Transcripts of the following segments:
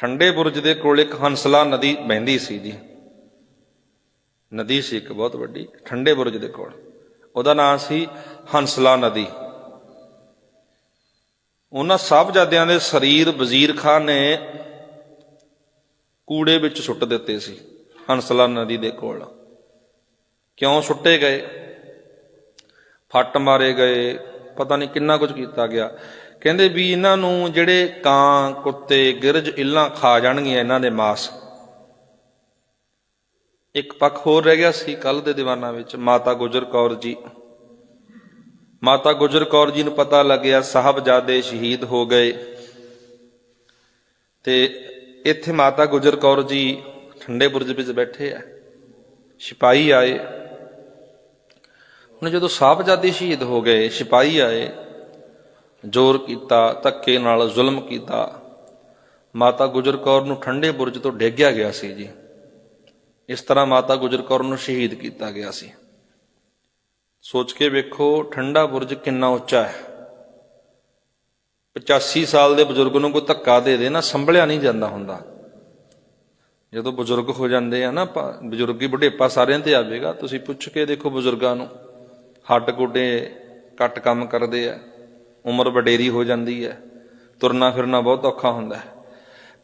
ਠੰਡੇ ਬੁਰਜ ਦੇ ਕੋਲ ਇੱਕ ਹੰਸਲਾ ਨਦੀ ਵਹਿੰਦੀ ਸੀ ਜੀ। ਨਦੀ ਸੀ ਇੱਕ ਬਹੁਤ ਵੱਡੀ, ਠੰਡੇ ਬੁਰਜ ਦੇ ਕੋਲ। ਉਹਦਾ ਨਾਮ ਸੀ ਹੰਸਲਾ ਨਦੀ। ਉਹਨਾਂ ਸਾਹਿਬਜ਼ਾਦਿਆਂ ਦੇ ਸਰੀਰ ਵਜ਼ੀਰ ਖਾਨ ਨੇ ਕੂੜੇ ਵਿੱਚ ਸੁੱਟ ਦਿੱਤੇ ਸੀ, ਹੰਸਲਾ ਨਦੀ ਦੇ ਕੋਲ। ਕਿਉਂ ਸੁੱਟੇ ਗਏ? ਫੱਟ ਮਾਰੇ ਗਏ, ਪਤਾ ਨਹੀਂ ਕਿੰਨਾ ਕੁਝ ਕੀਤਾ ਗਿਆ। ਕਹਿੰਦੇ ਵੀ ਇਹਨਾਂ ਨੂੰ ਜਿਹੜੇ ਕਾਂ, ਕੁੱਤੇ, ਗਿਰਜ ਇੱਲਾਂ ਖਾ ਜਾਣਗੀਆਂ ਇਹਨਾਂ ਦੇ ਮਾਸ। ਇੱਕ ਪੱਖ ਹੋਰ ਰਹਿ ਗਿਆ ਸੀ ਕੱਲ ਦੇ ਦੀਵਾਨਾਂ ਵਿੱਚ, ਮਾਤਾ ਗੁਜਰ ਕੌਰ ਜੀ। ਮਾਤਾ ਗੁਜਰ ਕੌਰ ਜੀ ਨੂੰ ਪਤਾ ਲੱਗਿਆ ਸਾਹਿਬਜ਼ਾਦੇ ਸ਼ਹੀਦ ਹੋ ਗਏ। ਤੇ ਇੱਥੇ ਮਾਤਾ ਗੁਜਰ ਕੌਰ ਜੀ ਠੰਡੇ ਬੁਰਜ ਵਿੱਚ ਬੈਠੇ ਆ। ਸਿਪਾਹੀ ਆਏ। ਹੁਣ ਜਦੋਂ ਸਾਹਿਬਜ਼ਾਦੇ ਸ਼ਹੀਦ ਹੋ ਗਏ, ਸਿਪਾਹੀ ਆਏ ਜ਼ੋਰ ਕੀਤਾ, ਧੱਕੇ ਨਾਲ ਜ਼ੁਲਮ ਕੀਤਾ। ਮਾਤਾ ਗੁਜਰ ਕੌਰ ਨੂੰ ਠੰਡੇ ਬੁਰਜ ਤੋਂ ਡੇਗਿਆ ਗਿਆ ਸੀ ਜੀ। ਇਸ ਤਰ੍ਹਾਂ ਮਾਤਾ ਗੁਜਰ ਕੌਰ ਨੂੰ ਸ਼ਹੀਦ ਕੀਤਾ ਗਿਆ ਸੀ। ਸੋਚ ਕੇ ਵੇਖੋ, ਠੰਡਾ ਬੁਰਜ ਕਿੰਨਾ ਉੱਚਾ ਹੈ। 85 ਸਾਲ ਦੇ ਬਜ਼ੁਰਗ ਨੂੰ ਕੋਈ ਧੱਕਾ ਦੇ ਦੇ ਨਾ, ਸੰਭਲਿਆ ਨਹੀਂ ਜਾਂਦਾ ਹੁੰਦਾ। ਜਦੋਂ ਬਜ਼ੁਰਗ ਹੋ ਜਾਂਦੇ ਆ ਨਾ, ਆਪਾਂ- ਬਜ਼ੁਰਗੀ ਬੁਢੇਪਾ ਸਾਰਿਆਂ ਤੇ ਆਵੇਗਾ। ਤੁਸੀਂ ਪੁੱਛ ਕੇ ਦੇਖੋ ਬਜ਼ੁਰਗਾਂ ਨੂੰ, ਹੱਡ ਗੋਡੇ ਕੱਟ ਕੰਮ ਕਰਦੇ ਆ। ਉਮਰ ਵਡੇਰੀ ਹੋ ਜਾਂਦੀ ਹੈ। ਤੁਰਨਾ ਫਿਰਨਾ ਬਹੁਤ ਔਖਾ ਹੁੰਦਾ ਹੈ।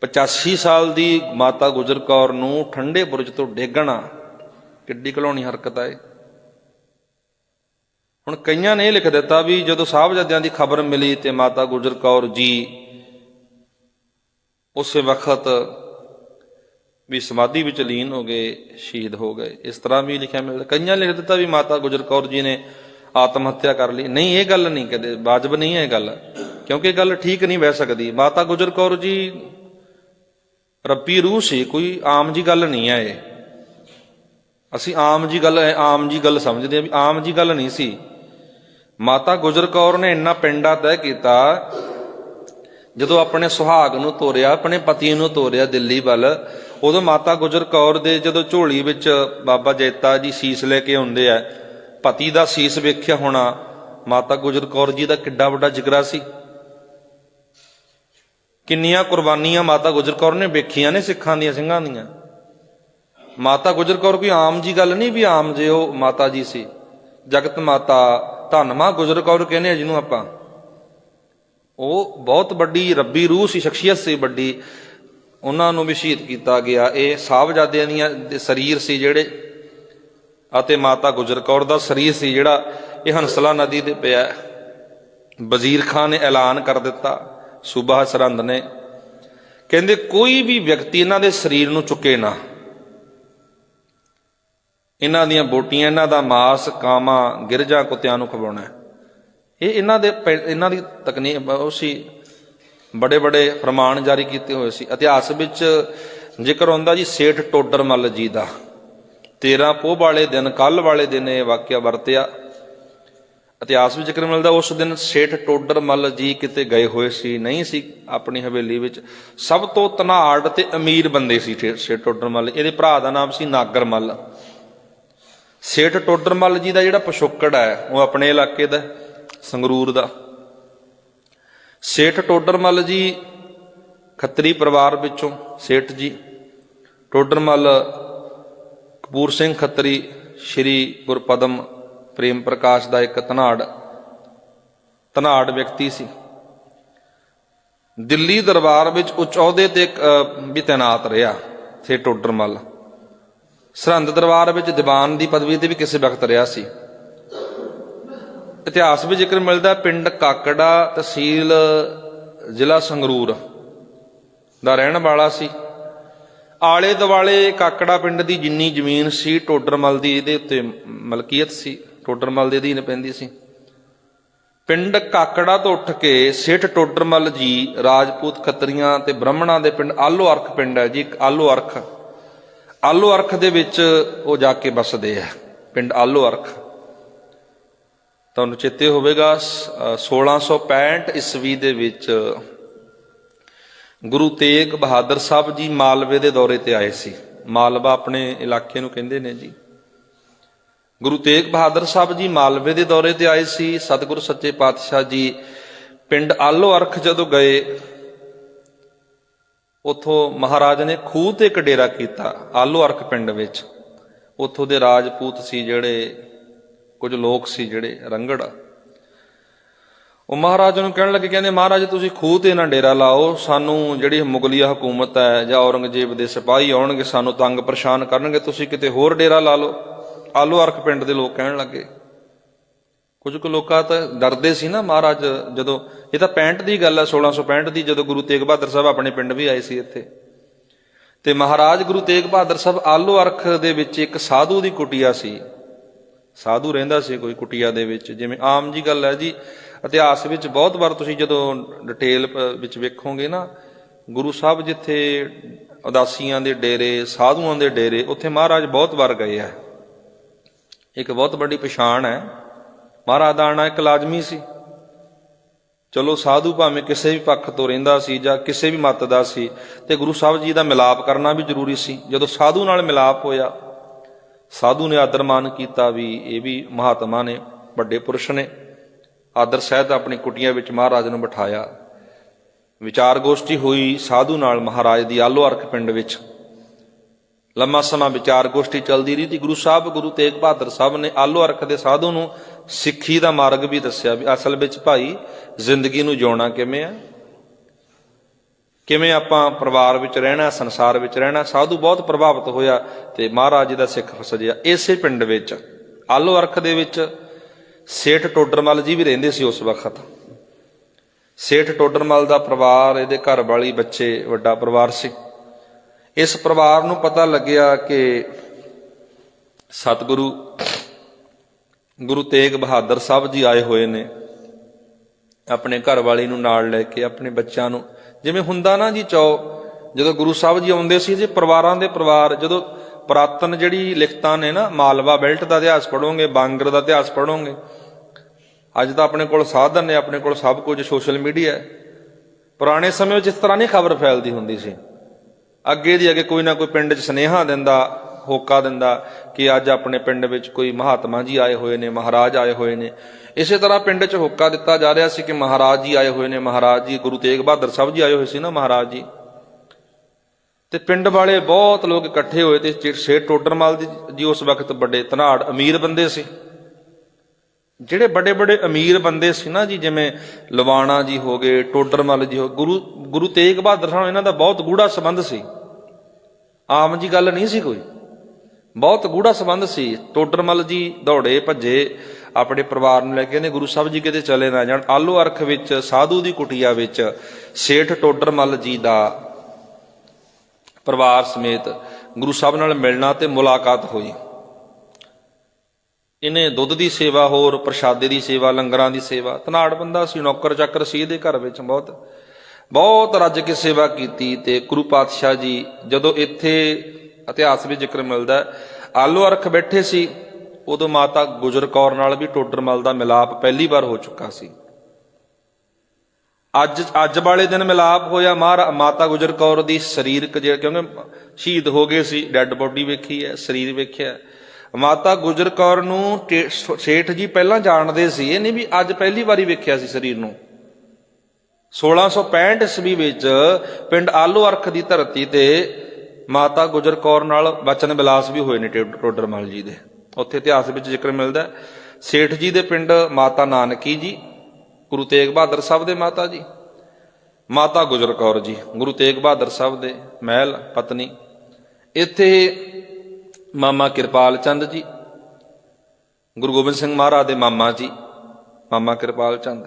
85 ਸਾਲ ਦੀ ਮਾਤਾ ਗੁਜਰ ਕੌਰ ਨੂੰ ਠੰਡੇ ਬੁਰਜ ਤੋਂ ਡੇਗਣਾ ਕਿੱਡੀ ਘਲਾਉਣੀ ਹਰਕਤ ਹੈ ਹੁਣ ਕਈਆਂ ਨੇ ਇਹ ਲਿਖ ਦਿੱਤਾ ਵੀ ਜਦੋਂ ਸਾਹਿਬਜ਼ਾਦਿਆਂ ਦੀ ਖਬਰ ਮਿਲੀ ਤੇ ਮਾਤਾ ਗੁਜਰ ਕੌਰ ਜੀ ਉਸੇ ਵਕਤ ਵੀ ਸਮਾਧੀ ਵਿੱਚ ਲੀਨ ਹੋ ਗਏ, ਸ਼ਹੀਦ ਹੋ ਗਏ। ਇਸ ਤਰ੍ਹਾਂ ਵੀ ਲਿਖਿਆ ਮਿਲਦਾ। ਕਈਆਂ ਲਿਖ ਦਿੱਤਾ ਵੀ ਮਾਤਾ ਗੁਜਰ ਕੌਰ ਜੀ ਨੇ ਆਤਮ ਹੱਤਿਆ ਕਰ ਲਈ। ਨਹੀਂ, ਇਹ ਗੱਲ ਨਹੀਂ ਕਦੇ, ਵਾਜਬ ਨਹੀਂ ਹੈ ਇਹ ਗੱਲ। ਕਿਉਂਕਿ ਇਹ ਗੱਲ ਠੀਕ ਨਹੀਂ ਬਹਿ ਸਕਦੀ। ਮਾਤਾ ਗੁਜਰ ਕੌਰ ਜੀ, ਰੱਬੀ ਰੂਹ ਸੀ, ਕੋਈ ਆਮ ਜੀ ਗੱਲ ਨਹੀਂ ਹੈ ਇਹ। ਅਸੀਂ ਆਮ ਜੀ ਗੱਲ ਆਮ ਜੀ ਗੱਲ ਸਮਝਦੇ ਆ ਵੀ ਆਮ ਜੀ ਗੱਲ ਨਹੀਂ ਸੀ। ਮਾਤਾ ਗੁਜਰ ਕੌਰ ਨੇ ਇੰਨਾ ਪਿੰਡਾ ਤੈਅ ਕੀਤਾ, ਜਦੋਂ ਆਪਣੇ ਸੁਹਾਗ ਨੂੰ ਤੋਰਿਆ, ਆਪਣੇ ਪਤੀ ਨੂੰ ਤੋਰਿਆ ਦਿੱਲੀ ਵੱਲ, ਉਦੋਂ ਮਾਤਾ ਗੁਜਰ ਕੌਰ ਦੇ ਜਦੋਂ ਝੋਲੀ ਵਿੱਚ ਬਾਬਾ ਜੈਤਾ ਜੀ ਸੀਸ ਲੈ ਕੇ ਆਉਂਦੇ ਆ ਪਤੀ ਦਾ ਸੀਸ ਵੇਖਿਆ ਹੋਣਾ, ਮਾਤਾ ਗੁਜਰ ਕੌਰ ਜੀ ਦਾ ਕਿੱਡਾ ਵੱਡਾ ਜਿਗਰਾ ਸੀ। ਕਿੰਨੀਆਂ ਕੁਰਬਾਨੀਆਂ ਮਾਤਾ ਗੁਜਰ ਕੌਰ ਨੇ ਵੇਖੀਆਂ ਨੇ ਸਿੱਖਾਂ ਦੀਆਂ, ਸਿੰਘਾਂ ਦੀਆਂ। ਮਾਤਾ ਗੁਜਰ ਕੌਰ ਕੋਈ ਆਮ ਜੀ ਗੱਲ ਨਹੀਂ ਵੀ ਆਮ ਜੇ ਉਹ ਮਾਤਾ ਜੀ ਸੀ। ਜਗਤ ਮਾਤਾ, ਧੰਨ ਗੁਜਰ ਕੌਰ ਕਹਿੰਦੇ ਆ ਜਿਹਨੂੰ ਆਪਾਂ। ਉਹ ਬਹੁਤ ਵੱਡੀ ਰੱਬੀ ਰੂਹ ਸੀ, ਸ਼ਖਸੀਅਤ ਸੀ ਵੱਡੀ। ਉਹਨਾਂ ਨੂੰ ਵੀ ਸ਼ਹੀਦ ਕੀਤਾ ਗਿਆ। ਇਹ ਸਾਹਿਬਜ਼ਾਦਿਆਂ ਦੀਆਂ ਸਰੀਰ ਸੀ ਜਿਹੜੇ ਅਤੇ ਮਾਤਾ ਗੁਜਰ ਕੌਰ ਦਾ ਸਰੀਰ ਸੀ ਜਿਹੜਾ ਇਹ ਹੰਸਲਾ ਨਦੀ ਤੇ ਪਿਆ। ਵਜ਼ੀਰ ਖਾਨ ਨੇ ਐਲਾਨ ਕਰ ਦਿੱਤਾ, ਸੂਬਾ ਸਰਹੰਦ ਨੇ। ਕਹਿੰਦੇ, ਕੋਈ ਵੀ ਵਿਅਕਤੀ ਇਹਨਾਂ ਦੇ ਸਰੀਰ ਨੂੰ ਚੁੱਕੇ ਨਾ। ਇਹਨਾਂ ਦੀਆਂ ਬੋਟੀਆਂ, ਇਹਨਾਂ ਦਾ ਮਾਸ ਕਾਮਾ ਗਿਰਜਾ, ਕੁੱਤਿਆਂ ਨੂੰ ਖਵਾਉਣਾ ਇਹ ਇਹਨਾਂ ਦੇ ਪੈ- ਇਹਨਾਂ ਦੀ ਤਕਨੀਕ ਉਹ ਸੀ ਬੜੇ ਬੜੇ ਫਰਮਾਨ ਜਾਰੀ ਕੀਤੇ ਹੋਏ ਸੀ। ਇਤਿਹਾਸ ਵਿੱਚ ਜ਼ਿਕਰ ਹੁੰਦਾ ਜੀ, ਸੇਠ ਟੋਡਰ ਮੱਲ ਜੀ ਦਾ। 13 ਪੋਹ ਵਾਲੇ ਦਿਨ ਕੱਲ ਵਾਲੇ ਦਿਨ ਇਹ ਵਾਕਿਆ ਵਰਤਿਆ। ਇਤਿਹਾਸ ਵਿੱਚ ਜ਼ਿਕਰ ਮਿਲਦਾ, ਉਸ ਦਿਨ ਸੇਠ ਟੋਡਰ ਮੱਲ ਜੀ ਕਿਤੇ ਗਏ ਹੋਏ ਸੀ, ਨਹੀਂ ਸੀ ਆਪਣੀ ਹਵੇਲੀ ਵਿੱਚ। ਸਭ ਤੋਂ ਧਨਾੜ ਤੇ ਅਮੀਰ ਬੰਦੇ ਸੀ ਠੇ- ਸੇਠ ਟੋਡਰ ਮੱਲ। ਇਹਦੇ ਭਰਾ ਦਾ ਨਾਮ ਸੀ ਨਾਗਰ ਮੱਲ। ਸੇਠ ਟੋਡਰ ਮੱਲ ਜੀ ਦਾ ਜਿਹੜਾ ਪਿਛੋਕੜ ਹੈ, ਉਹ ਆਪਣੇ ਇਲਾਕੇ ਦਾ, ਸੰਗਰੂਰ ਦਾ। ਸੇਠ ਟੋਡਰ ਮੱਲ ਜੀ ਖੱਤਰੀ ਪਰਿਵਾਰ ਵਿੱਚੋਂ ਸੇਠ ਜੀ। ਟੋਡਰ ਮੱਲ ਕਪੂਰ ਸਿੰਘ ਖੱਤਰੀ, ਸ਼੍ਰੀ ਗੁਰਪਦਮ ਪ੍ਰੇਮ ਪ੍ਰਕਾਸ਼ ਦਾ ਇੱਕ ਧਨਾੜ ਧਨਾੜ ਵਿਅਕਤੀ ਸੀ। ਦਿੱਲੀ ਦਰਬਾਰ ਵਿੱਚ ਉੱਚ ਅਹੁਦੇ ਤੇ ਵੀ ਤੈਨਾਤ ਰਿਹਾ, ਸੇ ਟੋਡਰ ਮੱਲ ਸਰਹੰਦ ਦਰਬਾਰ ਵਿੱਚ ਦੀਵਾਨ ਦੀ ਪਦਵੀ ਤੇ ਵੀ ਕਿਸੇ ਵਕਤ ਰਿਹਾ ਸੀ। ਇਤਿਹਾਸ ਵਿੱਚ ਜ਼ਿਕਰ ਮਿਲਦਾ ਪਿੰਡ ਕਾਕੜਾ ਤਹਿਸੀਲ ਜ਼ਿਲ੍ਹਾ ਸੰਗਰੂਰ ਦਾ ਰਹਿਣ ਵਾਲਾ ਸੀ। ਆਲੇ ਦੁਆਲੇ ਕਾਕੜਾ ਪਿੰਡ ਦੀ ਜਿੰਨੀ ਜ਼ਮੀਨ ਸੀ ਟੋਡਰਮਲ ਦੀ ਇਹਦੇ ਉੱਤੇ ਮਲਕੀਅਤ ਸੀ ਟੋਡਰਮਲ ਦੇ ਅਧੀਨ ਪੈਂਦੀ ਸੀ। ਪਿੰਡ ਕਾਕੜਾ ਤੋਂ ਉੱਠ ਕੇ ਸੇਠ ਟੋਡਰਮਲ ਜੀ ਰਾਜਪੂਤ ਖੱਤਰੀਆਂ ਤੇ ਬ੍ਰਾਹਮਣਾਂ ਦੇ ਪਿੰਡ ਆਲੋ ਅਰਖ ਪਿੰਡ ਹੈ ਜੀ ਇੱਕ ਆਲੋ ਅਰਖ। ਆਲੋ ਅਰਖ ਦੇ ਵਿੱਚ ਉਹ ਜਾ ਕੇ ਬਸਦੇ ਆ ਪਿੰਡ ਆਲੋ ਅਰਖ। ਤੁਹਾਨੂੰ ਚੇਤੇ ਹੋਵੇਗਾ ਸ- ਅ, 1665 ਈਸਵੀ ਦੇ ਵਿੱਚ ਗੁਰੂ ਤੇਗ ਬਹਾਦਰ ਸਾਹਿਬ ਜੀ ਮਾਲਵੇ ਦੇ ਦੌਰੇ ਤੇ ਆਏ ਸੀ। ਮਾਲਵਾ ਆਪਣੇ ਇਲਾਕੇ ਨੂੰ ਕਹਿੰਦੇ ਨੇ ਜੀ। ਗੁਰੂ ਤੇਗ ਬਹਾਦਰ ਸਾਹਿਬ ਜੀ ਮਾਲਵੇ ਦੇ ਦੌਰੇ ਤੇ ਆਏ ਸੀ। ਸਤਿਗੁਰੂ ਸੱਚੇ ਪਾਤਸ਼ਾਹ ਜੀ ਪਿੰਡ ਆਲੋ ਅਰਖ ਜਦੋਂ ਗਏ, ਉਥੋਂ ਮਹਾਰਾਜ ਨੇ ਖੂਹ ਤੇ ਇੱਕ ਡੇਰਾ ਕੀਤਾ, ਆਲੋ ਅਰਖ ਪਿੰਡ ਵਿੱਚ। ਉਥੋਂ ਦੇ ਰਾਜਪੂਤ ਸੀ ਜਿਹੜੇ, ਕੁਝ ਲੋਕ ਸੀ ਜਿਹੜੇ ਰੰਗੜ। ਉਹ ਮਹਾਰਾਜ ਨੂੰ ਕਹਿਣ ਲੱਗੇ, ਕਹਿੰਦੇ, ਮਹਾਰਾਜ, ਤੁਸੀਂ ਖੂਹ ਤੇ ਨਾ ਡੇਰਾ ਲਾਓ। ਸਾਨੂੰ ਜਿਹੜੀ ਮੁਗਲੀਆ ਹਕੂਮਤ ਹੈ ਜਾਂ ਔਰੰਗਜ਼ੇਬ ਦੇ ਸਿਪਾਹੀ ਆਉਣਗੇ, ਸਾਨੂੰ ਤੰਗ ਪਰੇਸ਼ਾਨ ਕਰਨਗੇ। ਤੁਸੀਂ ਕਿਤੇ ਹੋਰ ਡੇਰਾ ਲਾ ਲਓ। ਆਲੋ ਅਰਖ ਪਿੰਡ ਦੇ ਲੋਕ ਕਹਿਣ ਲੱਗੇ। ਕੁਝ ਕੁ ਲੋਕਾਂ ਤਾਂ ਡਰਦੇ ਸੀ ਨਾ ਮਹਾਰਾਜ ਜਦੋਂ। ਇਹ ਤਾਂ 65 ਦੀ ਗੱਲ ਹੈ 1665 ਦੀ ਜਦੋਂ ਗੁਰੂ ਤੇਗ ਬਹਾਦਰ ਸਾਹਿਬ ਆਪਣੇ ਪਿੰਡ ਵੀ ਆਏ ਸੀ ਇੱਥੇ। ਤੇ ਮਹਾਰਾਜ ਗੁਰੂ ਤੇਗ ਬਹਾਦਰ ਸਾਹਿਬ ਆਲੋ ਅਰਖ ਦੇ ਵਿੱਚ ਇੱਕ ਸਾਧੂ ਦੀ ਕੁਟੀਆ ਸੀ। ਸਾਧੂ ਰਹਿੰਦਾ ਸੀ ਕੋਈ ਕੁਟਿਆ ਦੇ ਵਿੱਚ, ਜਿਵੇਂ ਆਮ ਜੀ ਗੱਲ ਹੈ ਜੀ। ਇਤਿਹਾਸ ਵਿੱਚ ਬਹੁਤ ਵਾਰ ਤੁਸੀਂ ਜਦੋਂ ਡਿਟੇਲ ਵਿੱਚ ਵੇਖੋਗੇ ਨਾ, ਗੁਰੂ ਸਾਹਿਬ ਜਿੱਥੇ ਉਦਾਸੀਆਂ ਦੇ ਡੇਰੇ, ਸਾਧੂਆਂ ਦੇ ਡੇਰੇ, ਉੱਥੇ ਮਹਾਰਾਜ ਬਹੁਤ ਵਾਰ ਗਏ ਆ। ਇੱਕ ਬਹੁਤ ਵੱਡੀ ਪਛਾਣ ਹੈ। ਮਹਾਰਾਜ ਦਾ ਆਉਣਾ ਇੱਕ ਲਾਜ਼ਮੀ ਸੀ। ਚਲੋ ਸਾਧੂ ਭਾਵੇਂ ਕਿਸੇ ਵੀ ਪੱਖ ਤੋਂ ਰਹਿੰਦਾ ਸੀ ਜਾਂ ਕਿਸੇ ਵੀ ਮਤ ਦਾ ਸੀ, ਤੇ ਗੁਰੂ ਸਾਹਿਬ ਜੀ ਦਾ ਮਿਲਾਪ ਕਰਨਾ ਵੀ ਜ਼ਰੂਰੀ ਸੀ। ਜਦੋਂ ਸਾਧੂ ਨਾਲ ਮਿਲਾਪ ਹੋਇਆ, ਸਾਧੂ ਨੇ ਆਦਰ ਮਾਨ ਕੀਤਾ ਵੀ ਇਹ ਵੀ ਮਹਾਤਮਾ ਨੇ, ਵੱਡੇ ਪੁਰਸ਼ ਨੇ। ਆਦਰ ਸਹਿਤ ਆਪਣੀ ਕੁਟੀਆਂ ਵਿੱਚ ਮਹਾਰਾਜ ਨੂੰ ਬਿਠਾਇਆ। ਵਿਚਾਰ ਗੋਸ਼ਟੀ ਹੋਈ ਸਾਧੂ ਨਾਲ ਮਹਾਰਾਜ ਦੀ ਆਲੋ ਅਰਖ ਪਿੰਡ ਵਿੱਚ। ਲੰਮਾ ਸਮਾਂ ਵਿਚਾਰ ਗੋਸ਼ਟੀ ਚੱਲਦੀ ਰਹੀ ਤੇ ਗੁਰੂ ਸਾਹਿਬ, ਗੁਰੂ ਤੇਗ ਬਹਾਦਰ ਸਾਹਿਬ ਨੇ ਆਲੋ ਅਰਖ ਦੇ ਸਾਧੂ ਨੂੰ ਸਿੱਖੀ ਦਾ ਮਾਰਗ ਵੀ ਦੱਸਿਆ ਵੀ ਅਸਲ ਵਿੱਚ ਭਾਈ ਜ਼ਿੰਦਗੀ ਨੂੰ ਜਿਉਣਾ ਕਿਵੇਂ ਆ? ਕਿਵੇਂ ਆਪਾਂ ਪਰਿਵਾਰ ਵਿੱਚ ਰਹਿਣਾ, ਸੰਸਾਰ ਵਿੱਚ ਰਹਿਣਾ? ਸਾਧੂ ਬਹੁਤ ਪ੍ਰਭਾਵਿਤ ਹੋਇਆ ਤੇ ਮਹਾਰਾਜ ਜੀ ਦਾ ਸਿੱਖ ਸਜਿਆ ਇਸੇ ਪਿੰਡ ਵਿੱਚ, ਆਲੋ ਅਰਖ ਦੇ ਵਿੱਚ ਸੇਠ ਟੋਡਰਮਲ ਜੀ ਵੀ ਰਹਿੰਦੇ ਸੀ ਉਸ ਵਕਤ। ਸੇਠ ਟੋਡਰਮਲ ਦਾ ਪਰਿਵਾਰ, ਇਹਦੇ ਘਰ ਵਾਲੀ ਬੱਚੇ, ਵੱਡਾ ਪਰਿਵਾਰ ਸੀ। ਇਸ ਪਰਿਵਾਰ ਨੂੰ ਪਤਾ ਲੱਗਿਆ ਕਿ ਸਤਿਗੁਰੂ, ਗੁਰੂ ਤੇਗ ਬਹਾਦਰ ਸਾਹਿਬ ਜੀ ਆਏ ਹੋਏ ਨੇ। ਆਪਣੇ ਘਰ ਵਾਲੀ ਨੂੰ ਨਾਲ ਲੈ ਕੇ, ਆਪਣੇ ਬੱਚਿਆਂ ਨੂੰ। ਜਿਵੇਂ ਹੁੰਦਾ ਨਾ ਜੀ ਚੌ, ਜਦੋਂ ਗੁਰੂ ਸਾਹਿਬ ਜੀ ਆਉਂਦੇ ਸੀ, ਜੀ ਪਰਿਵਾਰਾਂ ਦੇ ਪਰਿਵਾਰ, ਜਦੋਂ ਪ੍ਰਾਤਨ ਜਿਹੜੀ ਲਿਖਤਾਂ ਨੇ ਨਾ, ਮਾਲਵਾ ਬੈਲਟ ਦਾ ਇਤਿਹਾਸ ਪੜੋਗੇ ਬਾਂਗਰ ਦਾ ਇਤਿਹਾਸ ਪੜੋਗੇ ਅੱਜ ਤਾਂ ਆਪਣੇ ਕੋਲ ਸਾਧਨ ਨੇ, ਆਪਣੇ ਕੋਲ ਸਭ ਕੁਝ, ਸੋਸ਼ਲ ਮੀਡੀਆ ਹੈ। ਪੁਰਾਣੇ ਸਮੇਂ ਵਿੱਚ ਇਸ ਤਰ੍ਹਾਂ ਨਹੀਂ ਖਬਰ ਫੈਲਦੀ ਹੁੰਦੀ ਸੀ। ਅੱਗੇ ਦੀ ਅੱਗੇ ਕੋਈ ਨਾ ਕੋਈ ਪਿੰਡ 'ਚ ਸਨੇਹਾ ਦਿੰਦਾ, ਹੋਕਾ ਦਿੰਦਾ ਕਿ ਅੱਜ ਆਪਣੇ ਪਿੰਡ ਵਿੱਚ ਕੋਈ ਮਹਾਤਮਾ ਜੀ ਆਏ ਹੋਏ ਨੇ, ਮਹਾਰਾਜ ਆਏ ਹੋਏ ਨੇ। ਇਸੇ ਤਰ੍ਹਾਂ ਪਿੰਡ 'ਚ ਹੋਕਾ ਦਿੱਤਾ ਜਾ ਰਿਹਾ ਸੀ ਕਿ ਮਹਾਰਾਜ ਜੀ ਆਏ ਹੋਏ ਨੇ, ਮਹਾਰਾਜ ਜੀ, ਗੁਰੂ ਤੇਗ ਬਹਾਦਰ ਸਾਹਿਬ ਜੀ ਆਏ ਹੋਏ ਸੀ ਨਾ, ਮਹਾਰਾਜ ਜੀ। ਤੇ ਪਿੰਡ ਵਾਲੇ ਬਹੁਤ ਲੋਕ ਇਕੱਠੇ ਹੋਏ ਤੇ ਜੇ- ਸ਼ੇਰ ਟੋਡਰਮਲ ਜੀ ਜੀ ਉਸ ਵਕਤ ਵੱਡੇ ਧਨਾੜ ਅਮੀਰ ਬੰਦੇ ਸੀ। ਜਿਹੜੇ ਵੱਡੇ ਵੱਡੇ ਅਮੀਰ ਬੰਦੇ ਸੀ ਨਾ ਜੀ, ਜਿਵੇਂ ਲਵਾਣਾ ਜੀ ਹੋ ਗਏ, ਟੋਡਰਮਲ ਜੀ ਹੋ ਗੁਰੂ ਗੁਰੂ ਤੇਗ ਬਹਾਦਰ ਸਾਹਿਬ, ਇਹਨਾਂ ਦਾ ਬਹੁਤ ਗੂੜਾ ਸੰਬੰਧ ਸੀ। ਆਮ ਜੀ ਗੱਲ ਨਹੀਂ ਸੀ ਕੋਈ। ਬਹੁਤ ਗੂੜਾ ਸੰਬੰਧ ਸੀ। ਟੋਡਰਮਲ ਜੀ ਦੌੜੇ, ਭੱਜੇ, ਆਪਣੇ ਪਰਿਵਾਰ ਨੂੰ ਲੈ ਕੇ ਨੇ ਗੁਰੂ ਸਾਹਿਬ ਜੀ ਕਿਤੇ ਚਲੇ ਨਾ ਜਾਣ। ਆਲੂ ਅਰਖ ਵਿੱਚ, ਸਾਧੂ ਦੀ ਕੁਟੀਆ ਵਿੱਚ, ਸੇਠ ਟੋਡਰਮਲ ਜੀ ਦਾ ਪਰਿਵਾਰ ਸਮੇਤ ਗੁਰੂ ਸਾਹਿਬ ਨਾਲ ਮਿਲਣਾ ਤੇ ਮੁਲਾਕਾਤ ਹੋਈ। ਇਹਨੇ ਦੁੱਧ ਦੀ ਸੇਵਾ, ਹੋਰ ਪ੍ਰਸ਼ਾਦੇ ਦੀ ਸੇਵਾ, ਲੰਗਰਾਂ ਦੀ ਸੇਵਾ, ਧਨਾੜ ਬੰਦਾ ਸੀ, ਨੌਕਰ ਚਾਕਰ ਸੀ, ਇਹਦੇ ਘਰ ਵਿੱਚ ਬਹੁਤ ਬਹੁਤ ਰੱਜ ਕੇ ਸੇਵਾ ਕੀਤੀ ਤੇ ਗੁਰੂ ਪਾਤਸ਼ਾਹ ਜੀ ਜਦੋਂ ਇੱਥੇ ਇਤਿਹਾਸ ਵਿੱਚ ਜ਼ਿਕਰ ਮਿਲਦਾ, ਆਲੋ ਅਰਖ ਬੈਠੇ ਸੀ, ਉਦੋਂ ਮਾਤਾ ਗੁਜਰ ਕੌਰ ਨਾਲ ਵੀ ਟੋਡਰਮਲ ਦਾ ਮਿਲਾਪ ਪਹਿਲੀ ਵਾਰ ਹੋ ਚੁੱਕਾ ਸੀ। ਅੱਜ ਅੱਜ ਵਾਲੇ ਦਿਨ ਮਿਲਾਪ ਹੋਇਆ ਮਹਾਰਾ ਮਾਤਾ ਗੁਜਰ ਕੌਰ ਦੀ ਸਰੀਰਕ ਜਿਹੜਾ, ਕਿਉਂਕਿ ਸ਼ਹੀਦ ਹੋ ਗਏ ਸੀ, ਡੈੱਡ ਬੋਡੀ ਵੇਖੀ ਹੈ, ਸਰੀਰ ਵੇਖਿਆ ਮਾਤਾ ਗੁਜਰ ਕੌਰ ਨੂੰ ਸੇਠ ਜੀ ਪਹਿਲਾਂ ਜਾਣਦੇ ਸੀ, ਇਹ ਨਹੀਂ ਵੀ ਅੱਜ ਪਹਿਲੀ ਵਾਰੀ ਵੇਖਿਆ ਸੀ ਸਰੀਰ ਨੂੰ। 1665 ਈਸਵੀ ਵਿੱਚ ਪਿੰਡ ਆਲੋ ਅਰਖ ਦੀ ਧਰਤੀ ਤੇ ਮਾਤਾ ਗੁਜਰ ਕੌਰ ਨਾਲ ਬਚਨ ਵਿਲਾਸ ਵੀ ਹੋਏ ਨੇ ਟੇ- ਟੋਡਰਮਲ ਜੀ ਦੇ। ਉੱਥੇ ਇਤਿਹਾਸ ਵਿੱਚ ਜ਼ਿਕਰ ਮਿਲਦਾ ਸੇਠ ਜੀ ਦੇ ਪਿੰਡ ਮਾਤਾ ਨਾਨਕੀ ਜੀ ਗੁਰੂ ਤੇਗ ਬਹਾਦਰ ਸਾਹਿਬ ਦੇ ਮਾਤਾ ਜੀ। ਮਾਤਾ ਗੁਜਰ ਕੌਰ ਜੀ, ਗੁਰੂ ਤੇਗ ਬਹਾਦਰ ਸਾਹਿਬ ਦੇ ਮਹਿਲ, ਪਤਨੀ। ਇੱਥੇ ਮਾਮਾ ਕਿਰਪਾਲ ਚੰਦ ਜੀ, ਗੁਰੂ ਗੋਬਿੰਦ ਸਿੰਘ ਮਹਾਰਾਜ ਦੇ ਮਾਮਾ ਜੀ, ਮਾਮਾ ਕਿਰਪਾਲ ਚੰਦ।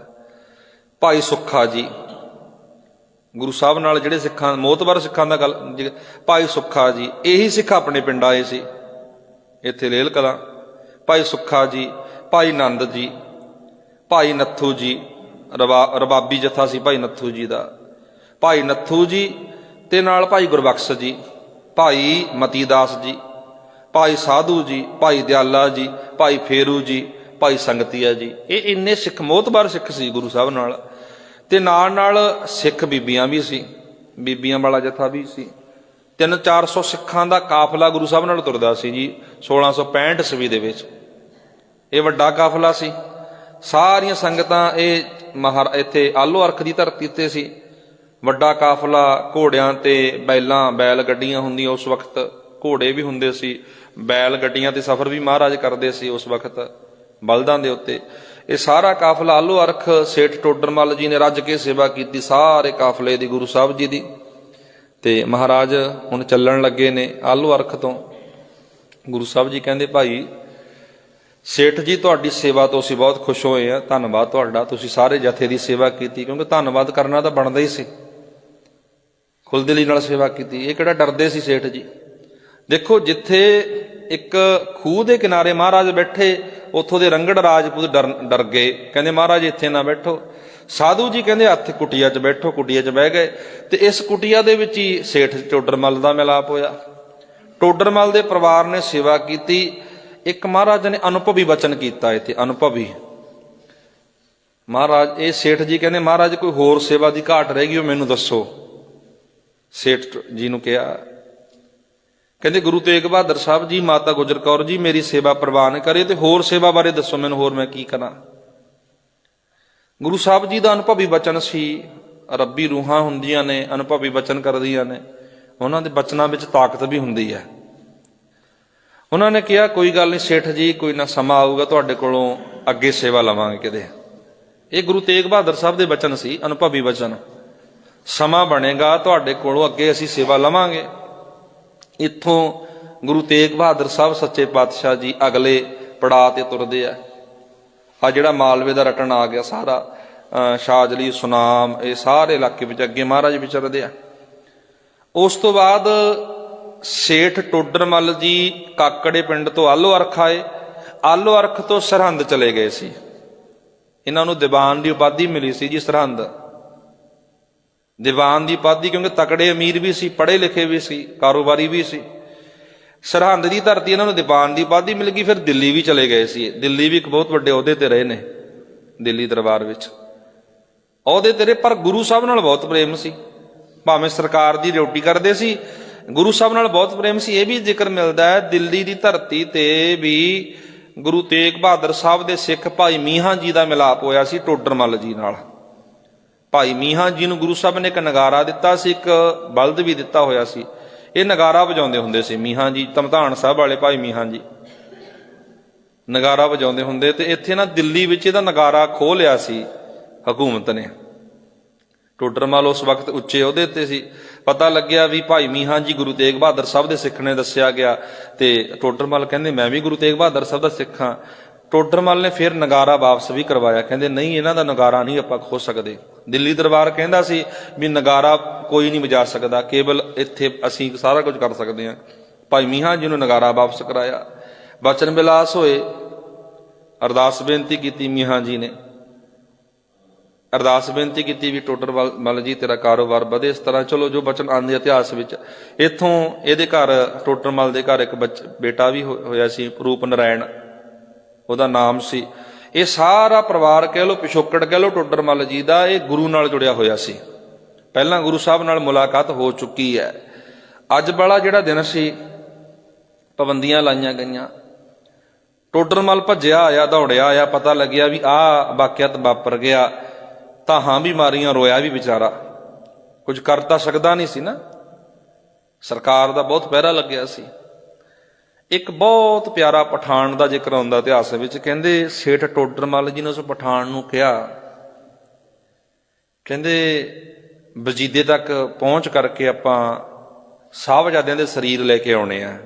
ਭਾਈ ਸੁੱਖਾ ਜੀ, ਗੁਰੂ ਸਾਹਿਬ ਨਾਲ ਜਿਹੜੇ ਸਿੱਖਾਂ, ਮੋਤਬਰ ਸਿੱਖਾਂ ਦਾ ਗੱਲ ਭਾਈ ਸੁੱਖਾ ਜੀ, ਇਹੀ ਸਿੱਖ ਆਪਣੇ ਪਿੰਡ ਆਏ ਸੀ। ਇੱਥੇ ਲੇਲ ਕਲਾਂ ਭਾਈ ਸੁੱਖਾ ਜੀ, ਭਾਈ ਨੰਦ ਜੀ ਭਾਈ ਨੱਥੂ ਜੀ, ਰਬਾ, ਰਬਾਬੀ ਜਥਾ ਸੀ ਭਾਈ ਨੱਥੂ ਜੀ ਦਾ। ਭਾਈ ਨੱਥੂ ਜੀ ਤੇ ਨਾਲ ਭਾਈ ਗੁਰਬਖਸ਼ ਜੀ, ਭਾਈ ਮਤੀਦਾਸ ਜੀ, ਭਾਈ ਸਾਧੂ ਜੀ, ਭਾਈ ਦਿਆਲਾ ਜੀ, ਭਾਈ ਫੇਰੂ ਜੀ, ਭਾਈ ਸੰਗਤੀਆ ਜੀ। ਇਹ ਇੰਨੇ ਸਿੱਖ ਮੋਤਬਰ ਸਿੱਖ ਸੀ ਗੁਰੂ ਸਾਹਿਬ ਨਾਲ। ਤੇ ਨਾਲ ਨਾਲ ਸਿੱਖ ਬੀਬੀਆਂ ਵੀ ਸੀ, ਬੀਬੀਆਂ ਵਾਲਾ ਜਥਾ ਵੀ ਸੀ। 3-400 ਸਿੱਖਾਂ ਦਾ ਕਾਫਲਾ ਗੁਰੂ ਸਾਹਿਬ ਨਾਲ ਤੁਰਦਾ ਸੀ ਜੀ 1665 ਈਸਵੀ ਦੇ ਵਿੱਚ। ਇਹ ਵੱਡਾ ਕਾਫਲਾ ਸੀ। ਸਾਰੀਆਂ ਸੰਗਤਾਂ ਇਹ ਮਹਾਰ ਇੱਥੇ ਆਲੋ ਅਰਖ ਦੀ ਧਰਤੀ ਤੇ ਸੀ। ਵੱਡਾ ਕਾਫਲਾ, ਘੋੜਿਆਂ ਤੇ ਬੈਲਾਂ, ਬੈਲ ਗੱਡੀਆਂ ਹੁੰਦੀਆਂ ਉਸ ਵਕਤ। ਘੋੜੇ ਵੀ ਹੁੰਦੇ ਸੀ, ਬੈਲ ਗੱਡੀਆਂ ਤੇ ਸਫ਼ਰ ਵੀ ਮਹਾਰਾਜ ਕਰਦੇ ਸੀ ਉਸ ਵਕਤ, ਬਲਦਾਂ ਦੇ ਉੱਤੇ। ਇਹ ਸਾਰਾ ਕਾਫਲਾ ਆਲੋ ਅਰਖ ਸੇਠ ਟੋਡਰਮਲ ਜੀ ਨੇ ਰੱਜ ਕੇ ਸੇਵਾ ਕੀਤੀ ਸਾਰੇ ਕਾਫਲੇ ਦੀ, ਗੁਰੂ ਸਾਹਿਬ ਜੀ ਦੀ। ਤੇ ਮਹਾਰਾਜ ਹੁਣ ਚੱਲਣ ਲੱਗੇ ਨੇ ਆਲੂ ਅਰਖ ਤੋਂ। ਗੁਰੂ ਸਾਹਿਬ ਜੀ ਕਹਿੰਦੇ, ਭਾਈ ਸੇਠ ਜੀ, ਤੁਹਾਡੀ ਸੇਵਾ ਤੋਂ ਅਸੀਂ ਬਹੁਤ ਖੁਸ਼ ਹੋਏ ਆ ਧੰਨਵਾਦ ਤੁਹਾਡਾ। ਤੁਸੀਂ ਸਾਰੇ ਜਥੇ ਦੀ ਸੇਵਾ ਕੀਤੀ, ਕਿਉਂਕਿ ਧੰਨਵਾਦ ਕਰਨਾ ਤਾਂ ਬਣਦਾ ਹੀ ਸੀ। ਖੁੱਲ੍ਹਦਿਲੀ ਨਾਲ ਸੇਵਾ ਕੀਤੀ। ਇਹ ਕਿਹੜਾ ਡਰਦੇ ਸੀ ਸੇਠ ਜੀ? ਦੇਖੋ, ਜਿੱਥੇ ਇੱਕ ਖੂਹ ਦੇ ਕਿਨਾਰੇ ਮਹਾਰਾਜ ਬੈਠੇ, ਉੱਥੋਂ ਦੇ ਰੰਗੜ ਰਾਜਪੂਤ ਡਰ ਡਰ ਗਏ। ਕਹਿੰਦੇ, ਮਹਾਰਾਜ, ਇੱਥੇ ਨਾ ਬੈਠੋ। ਸਾਧੂ ਜੀ ਕਹਿੰਦੇ, ਹੱਥ ਕੁਟੀਆ 'ਚ ਬੈਠੋ, ਕੁਟੀਆ 'ਚ ਬਹਿ ਗਏ। ਤੇ ਇਸ ਕੁਟੀਆ ਦੇ ਵਿੱਚ ਹੀ ਸੇਠ ਟੋਡਰਮਲ ਦਾ ਮਿਲਾਪ ਹੋਇਆ। ਟੋਡਰਮਲ ਦੇ ਪਰਿਵਾਰ ਨੇ ਸੇਵਾ ਕੀਤੀ। ਇੱਕ ਮਹਾਰਾਜ ਨੇ ਅਨੁਭਵੀ ਬਚਨ ਕੀਤਾ ਇੱਥੇ, ਅਨੁਭਵੀ। ਮਹਾਰਾਜ, ਇਹ ਸੇਠ ਜੀ ਕਹਿੰਦੇ, ਮਹਾਰਾਜ, ਕੋਈ ਹੋਰ ਸੇਵਾ ਦੀ ਘਾਟ ਰਹਿ ਗਈ ਉਹ ਮੈਨੂੰ ਦੱਸੋ। ਸੇਠ ਜੀ ਨੂੰ ਕਿਹਾ, ਕਹਿੰਦੇ, ਗੁਰੂ ਤੇਗ ਬਹਾਦਰ ਸਾਹਿਬ ਜੀ, ਮਾਤਾ ਗੁਜਰ ਕੌਰ ਜੀ, ਮੇਰੀ ਸੇਵਾ ਪ੍ਰਵਾਨ ਕਰੇ ਤੇ ਹੋਰ ਸੇਵਾ ਬਾਰੇ ਦੱਸੋ ਮੈਨੂੰ, ਹੋਰ ਮੈਂ ਕੀ ਕਰਾਂ? ਗੁਰੂ ਸਾਹਿਬ ਜੀ ਦਾ ਅਨੁਭਵੀ ਬਚਨ ਸੀ, ਰੱਬੀ ਰੂਹਾਂ ਹੁੰਦੀਆਂ ਨੇ, ਅਨੁਭਵੀ ਬਚਨ ਕਰਦੀਆਂ ਨੇ। ਉਹਨਾਂ ਦੇ ਬਚਨਾਂ ਵਿੱਚ ਤਾਕਤ ਵੀ ਹੁੰਦੀ ਹੈ। ਉਹਨਾਂ ਨੇ ਕਿਹਾ, ਕੋਈ ਗੱਲ ਨਹੀਂ, ਸੇਠ ਜੀ, ਕੋਈ ਨਾ ਸਮਾਂ ਆਊਗਾ, ਤੁਹਾਡੇ ਕੋਲੋਂ ਅੱਗੇ ਸੇਵਾ ਲਵਾਂਗੇ ਕਿਤੇ। ਇਹ ਗੁਰੂ ਤੇਗ ਬਹਾਦਰ ਸਾਹਿਬ ਦੇ ਬਚਨ ਸੀ, ਅਨੁਭਵੀ ਬਚਨ। ਸਮਾਂ ਬਣੇਗਾ, ਤੁਹਾਡੇ ਕੋਲੋਂ ਅੱਗੇ ਅਸੀਂ ਸੇਵਾ ਲਵਾਂਗੇ। ਇੱਥੋਂ ਗੁਰੂ ਤੇਗ ਬਹਾਦਰ ਸਾਹਿਬ ਸੱਚੇ ਪਾਤਸ਼ਾਹ ਜੀ ਅਗਲੇ ਪੜਾਅ ਤੇ ਤੁਰਦੇ ਆ। ਆ ਜਿਹੜਾ ਮਾਲਵੇ ਦਾ ਰਟਣ ਆ ਗਿਆ ਸਾਰਾ, ਅਹ ਸ਼ਾਜਲੀ, ਸੁਨਾਮ, ਇਹ ਸਾਰੇ ਇਲਾਕੇ ਵਿੱਚ ਅੱਗੇ ਮਹਾਰਾਜ ਵਿਚਰਦੇ ਆ। ਉਸ ਤੋਂ ਬਾਅਦ ਸੇਠ ਟੋਡਰਮਲ ਜੀ ਕਾਕੜੇ ਪਿੰਡ ਤੋਂ ਆਲੋ ਅਰਖ ਆਏ। ਆਲੋ ਅਰਖ ਤੋਂ ਸਰਹੰਦ ਚਲੇ ਗਏ ਸੀ। ਇਹਨਾਂ ਨੂੰ ਦੀਵਾਨ ਦੀ ਉਪਾਧੀ ਮਿਲੀ ਸੀ ਜੀ ਸਰਹੰਦ। ਦੀਵਾਨ ਦੀ ਉਪਾਧੀ ਕਿਉਂਕਿ ਤਕੜੇ ਅਮੀਰ ਵੀ ਸੀ, ਪੜ੍ਹੇ ਲਿਖੇ ਵੀ ਸੀ, ਕਾਰੋਬਾਰੀ ਵੀ ਸੀ। ਸਰਹੰਦ ਦੀ ਧਰਤੀ ਇਹਨਾਂ ਨੂੰ ਦੀਵਾਨ ਦੀ ਉਪਾਧੀ ਮਿਲ ਗਈ, ਫਿਰ ਦਿੱਲੀ ਵੀ ਚਲੇ ਗਏ ਸੀ। ਦਿੱਲੀ ਵੀ ਇੱਕ ਬਹੁਤ ਵੱਡੇ ਅਹੁਦੇ ਤੇ ਰਹੇ ਨੇ ਦਿੱਲੀ ਦਰਬਾਰ ਵਿੱਚ। ਅਹੁਦੇ ਤੇਰੇ ਪਰ ਗੁਰੂ ਸਾਹਿਬ ਨਾਲ ਬਹੁਤ ਪ੍ਰੇਮ ਸੀ। ਭਾਵੇਂ ਸਰਕਾਰ ਦੀ ਡਿਊਟੀ ਕਰਦੇ ਸੀ ਗੁਰੂ ਸਾਹਿਬ ਨਾਲ ਬਹੁਤ ਪ੍ਰੇਮ ਸੀ, ਇਹ ਵੀ ਜ਼ਿਕਰ ਮਿਲਦਾ ਹੈ, ਦਿੱਲੀ ਦੀ ਧਰਤੀ ਤੇ ਵੀ ਗੁਰੂ ਤੇਗ ਬਹਾਦਰ ਸਾਹਿਬ ਦੇ ਸਿੱਖ ਭਾਈ ਮੀਹਾਂ ਜੀ ਦਾ ਮਿਲਾਪ ਹੋਇਆ ਸੀ ਟੋਡਰਮਲ ਜੀ ਨਾਲ। ਭਾਈ ਮੀਹਾਂ ਜੀ ਨੂੰ ਗੁਰੂ ਸਾਹਿਬ ਨੇ ਇੱਕ ਨਗਾਰਾ ਦਿੱਤਾ ਸੀ, ਇੱਕ ਬਲਦ ਵੀ ਦਿੱਤਾ ਹੋਇਆ ਸੀ। ਇਹ ਨਗਾਰਾ ਵਜਾਉਂਦੇ ਹੁੰਦੇ ਸੀ ਮੀਹਾਂ ਜੀ ਤਮਧਾਨ ਸਾਹਿਬ ਵਾਲੇ ਭਾਈ ਮੀਹਾਂ ਜੀ। ਨਗਾਰਾ ਵਜਾਉਂਦੇ ਹੁੰਦੇ ਤੇ ਇੱਥੇ ਨਾ ਦਿੱਲੀ ਵਿੱਚ ਇਹਦਾ ਨਗਾਰਾ ਖੋਹ ਲਿਆ ਸੀ ਹਕੂਮਤ ਨੇ। ਟੋਡਰਮਲ ਉਸ ਵਕਤ ਉੱਚੇ ਅਹੁਦੇ ਤੇ ਸੀ। ਪਤਾ ਲੱਗਿਆ ਵੀ ਭਾਈ ਮੀਹਾਂ ਜੀ ਗੁਰੂ ਤੇਗ ਬਹਾਦਰ ਸਾਹਿਬ ਦੇ ਸਿੱਖ ਨੇ ਦੱਸਿਆ ਗਿਆ ਤੇ ਟੋਡਰਮਲ ਕਹਿੰਦੇ, ਮੈਂ ਵੀ ਗੁਰੂ ਤੇਗ ਬਹਾਦਰ ਸਾਹਿਬ ਦਾ ਸਿੱਖ ਹਾਂ। ਟੋਡਰਮਲ ਨੇ ਫਿਰ ਨਗਾਰਾ ਵਾਪਸ ਵੀ ਕਰਵਾਇਆ। ਕਹਿੰਦੇ, ਨਹੀਂ, ਇਹਨਾਂ ਦਾ ਨਗਾਰਾ ਨਹੀਂ ਆਪਾਂ ਖੋ ਸਕਦੇ। ਦਿੱਲੀ ਦਰਬਾਰ ਕਹਿੰਦਾ ਸੀ ਵੀ ਨਗਾਰਾ ਕੋਈ ਨਹੀਂ ਵਜਾ ਸਕਦਾ। ਕੇਵਲ ਇੱਥੇ ਅਸੀਂ ਸਾਰਾ ਕੁਝ ਕਰ ਸਕਦੇ ਹਾਂ। ਭਾਈ ਮੀਹਾਂ ਜੀ ਨੂੰ ਨਗਾਰਾ ਵਾਪਸ ਕਰਾਇਆ। ਬਚਨ ਵਿਲਾਸ ਹੋਏ। ਅਰਦਾਸ ਬੇਨਤੀ ਕੀਤੀ ਮੀਹਾਂ ਜੀ ਨੇ। ਅਰਦਾਸ ਬੇਨਤੀ ਕੀਤੀ ਵੀ ਟੋਡਰ ਮਲ ਜੀ, ਤੇਰਾ ਕਾਰੋਬਾਰ ਵਧੇ। ਇਸ ਤਰ੍ਹਾਂ ਚਲੋ, ਜੋ ਬਚਨ ਆਂਦੇ ਇਤਿਹਾਸ ਵਿੱਚ, ਇੱਥੋਂ ਇਹਦੇ ਘਰ ਟੋਟਰ ਟੋਡਰਮਲ ਦੇ ਘਰ ਇੱਕ ਬੱਚ- ਬੇਟਾ ਵੀ ਹੋਇਆ ਸੀ, ਰੂਪ ਨਰਾਇਣ ਉਹਦਾ ਨਾਮ ਸੀ। ਇਹ ਸਾਰਾ ਪਰਿਵਾਰ ਕਹਿ ਲੋ ਪਿਛੋਕੜ ਕਹਿ ਲੋ ਟੋਡਰਮਲ ਜੀ ਦਾ, ਇਹ ਗੁਰੂ ਨਾਲ ਜੁੜਿਆ ਹੋਇਆ ਸੀ। ਪਹਿਲਾਂ ਗੁਰੂ ਸਾਹਿਬ ਨਾਲ ਮੁਲਾਕਾਤ ਹੋ ਚੁੱਕੀ ਹੈ। ਅੱਜ ਵਾਲਾ ਜਿਹੜਾ ਦਿਨ ਸੀ, ਪਾਬੰਦੀਆਂ ਲਾਈਆਂ ਗਈਆਂ। ਟੋਡਰਮਲ ਭੱਜਿਆ, ਆਇਆ ਦੌੜਿਆ, ਆਇਆ ਪਤਾ ਲੱਗਿਆ ਵੀ ਆਹ ਵਾਕਿਆਤ ਵਾਪਰ ਗਿਆ। ਤਾਂ ਹਾਂ ਵੀ ਮਾਰੀਆਂ, ਰੋਇਆ ਵੀ ਵਿਚਾਰਾ। ਕੁਝ ਕਰ ਤਾਂ ਸਕਦਾ ਨਹੀਂ ਸੀ ਨਾ। ਸਰਕਾਰ ਦਾ ਬਹੁਤ ਪਹਿਰਾ ਲੱਗਿਆ ਸੀ। ਇੱਕ ਬਹੁਤ ਪਿਆਰਾ ਪਠਾਨ ਦਾ ਜ਼ਿਕਰ ਆਉਂਦਾ ਇਤਿਹਾਸ ਵਿੱਚ, ਕਹਿੰਦੇ ਸੇਠ ਟੋਡਰਮਲ ਜੀ ਨੇ ਉਸ ਪਠਾਨ ਨੂੰ ਕਿਹਾ। ਕਹਿੰਦੇ ਵਜੀਦੇ ਤੱਕ ਪਹੁੰਚ ਕਰਕੇ ਆਪਾਂ ਸਾਹਿਬਜ਼ਾਦਿਆਂ ਦੇ ਸਰੀਰ ਲੈ ਕੇ ਆਉਣੇ ਆ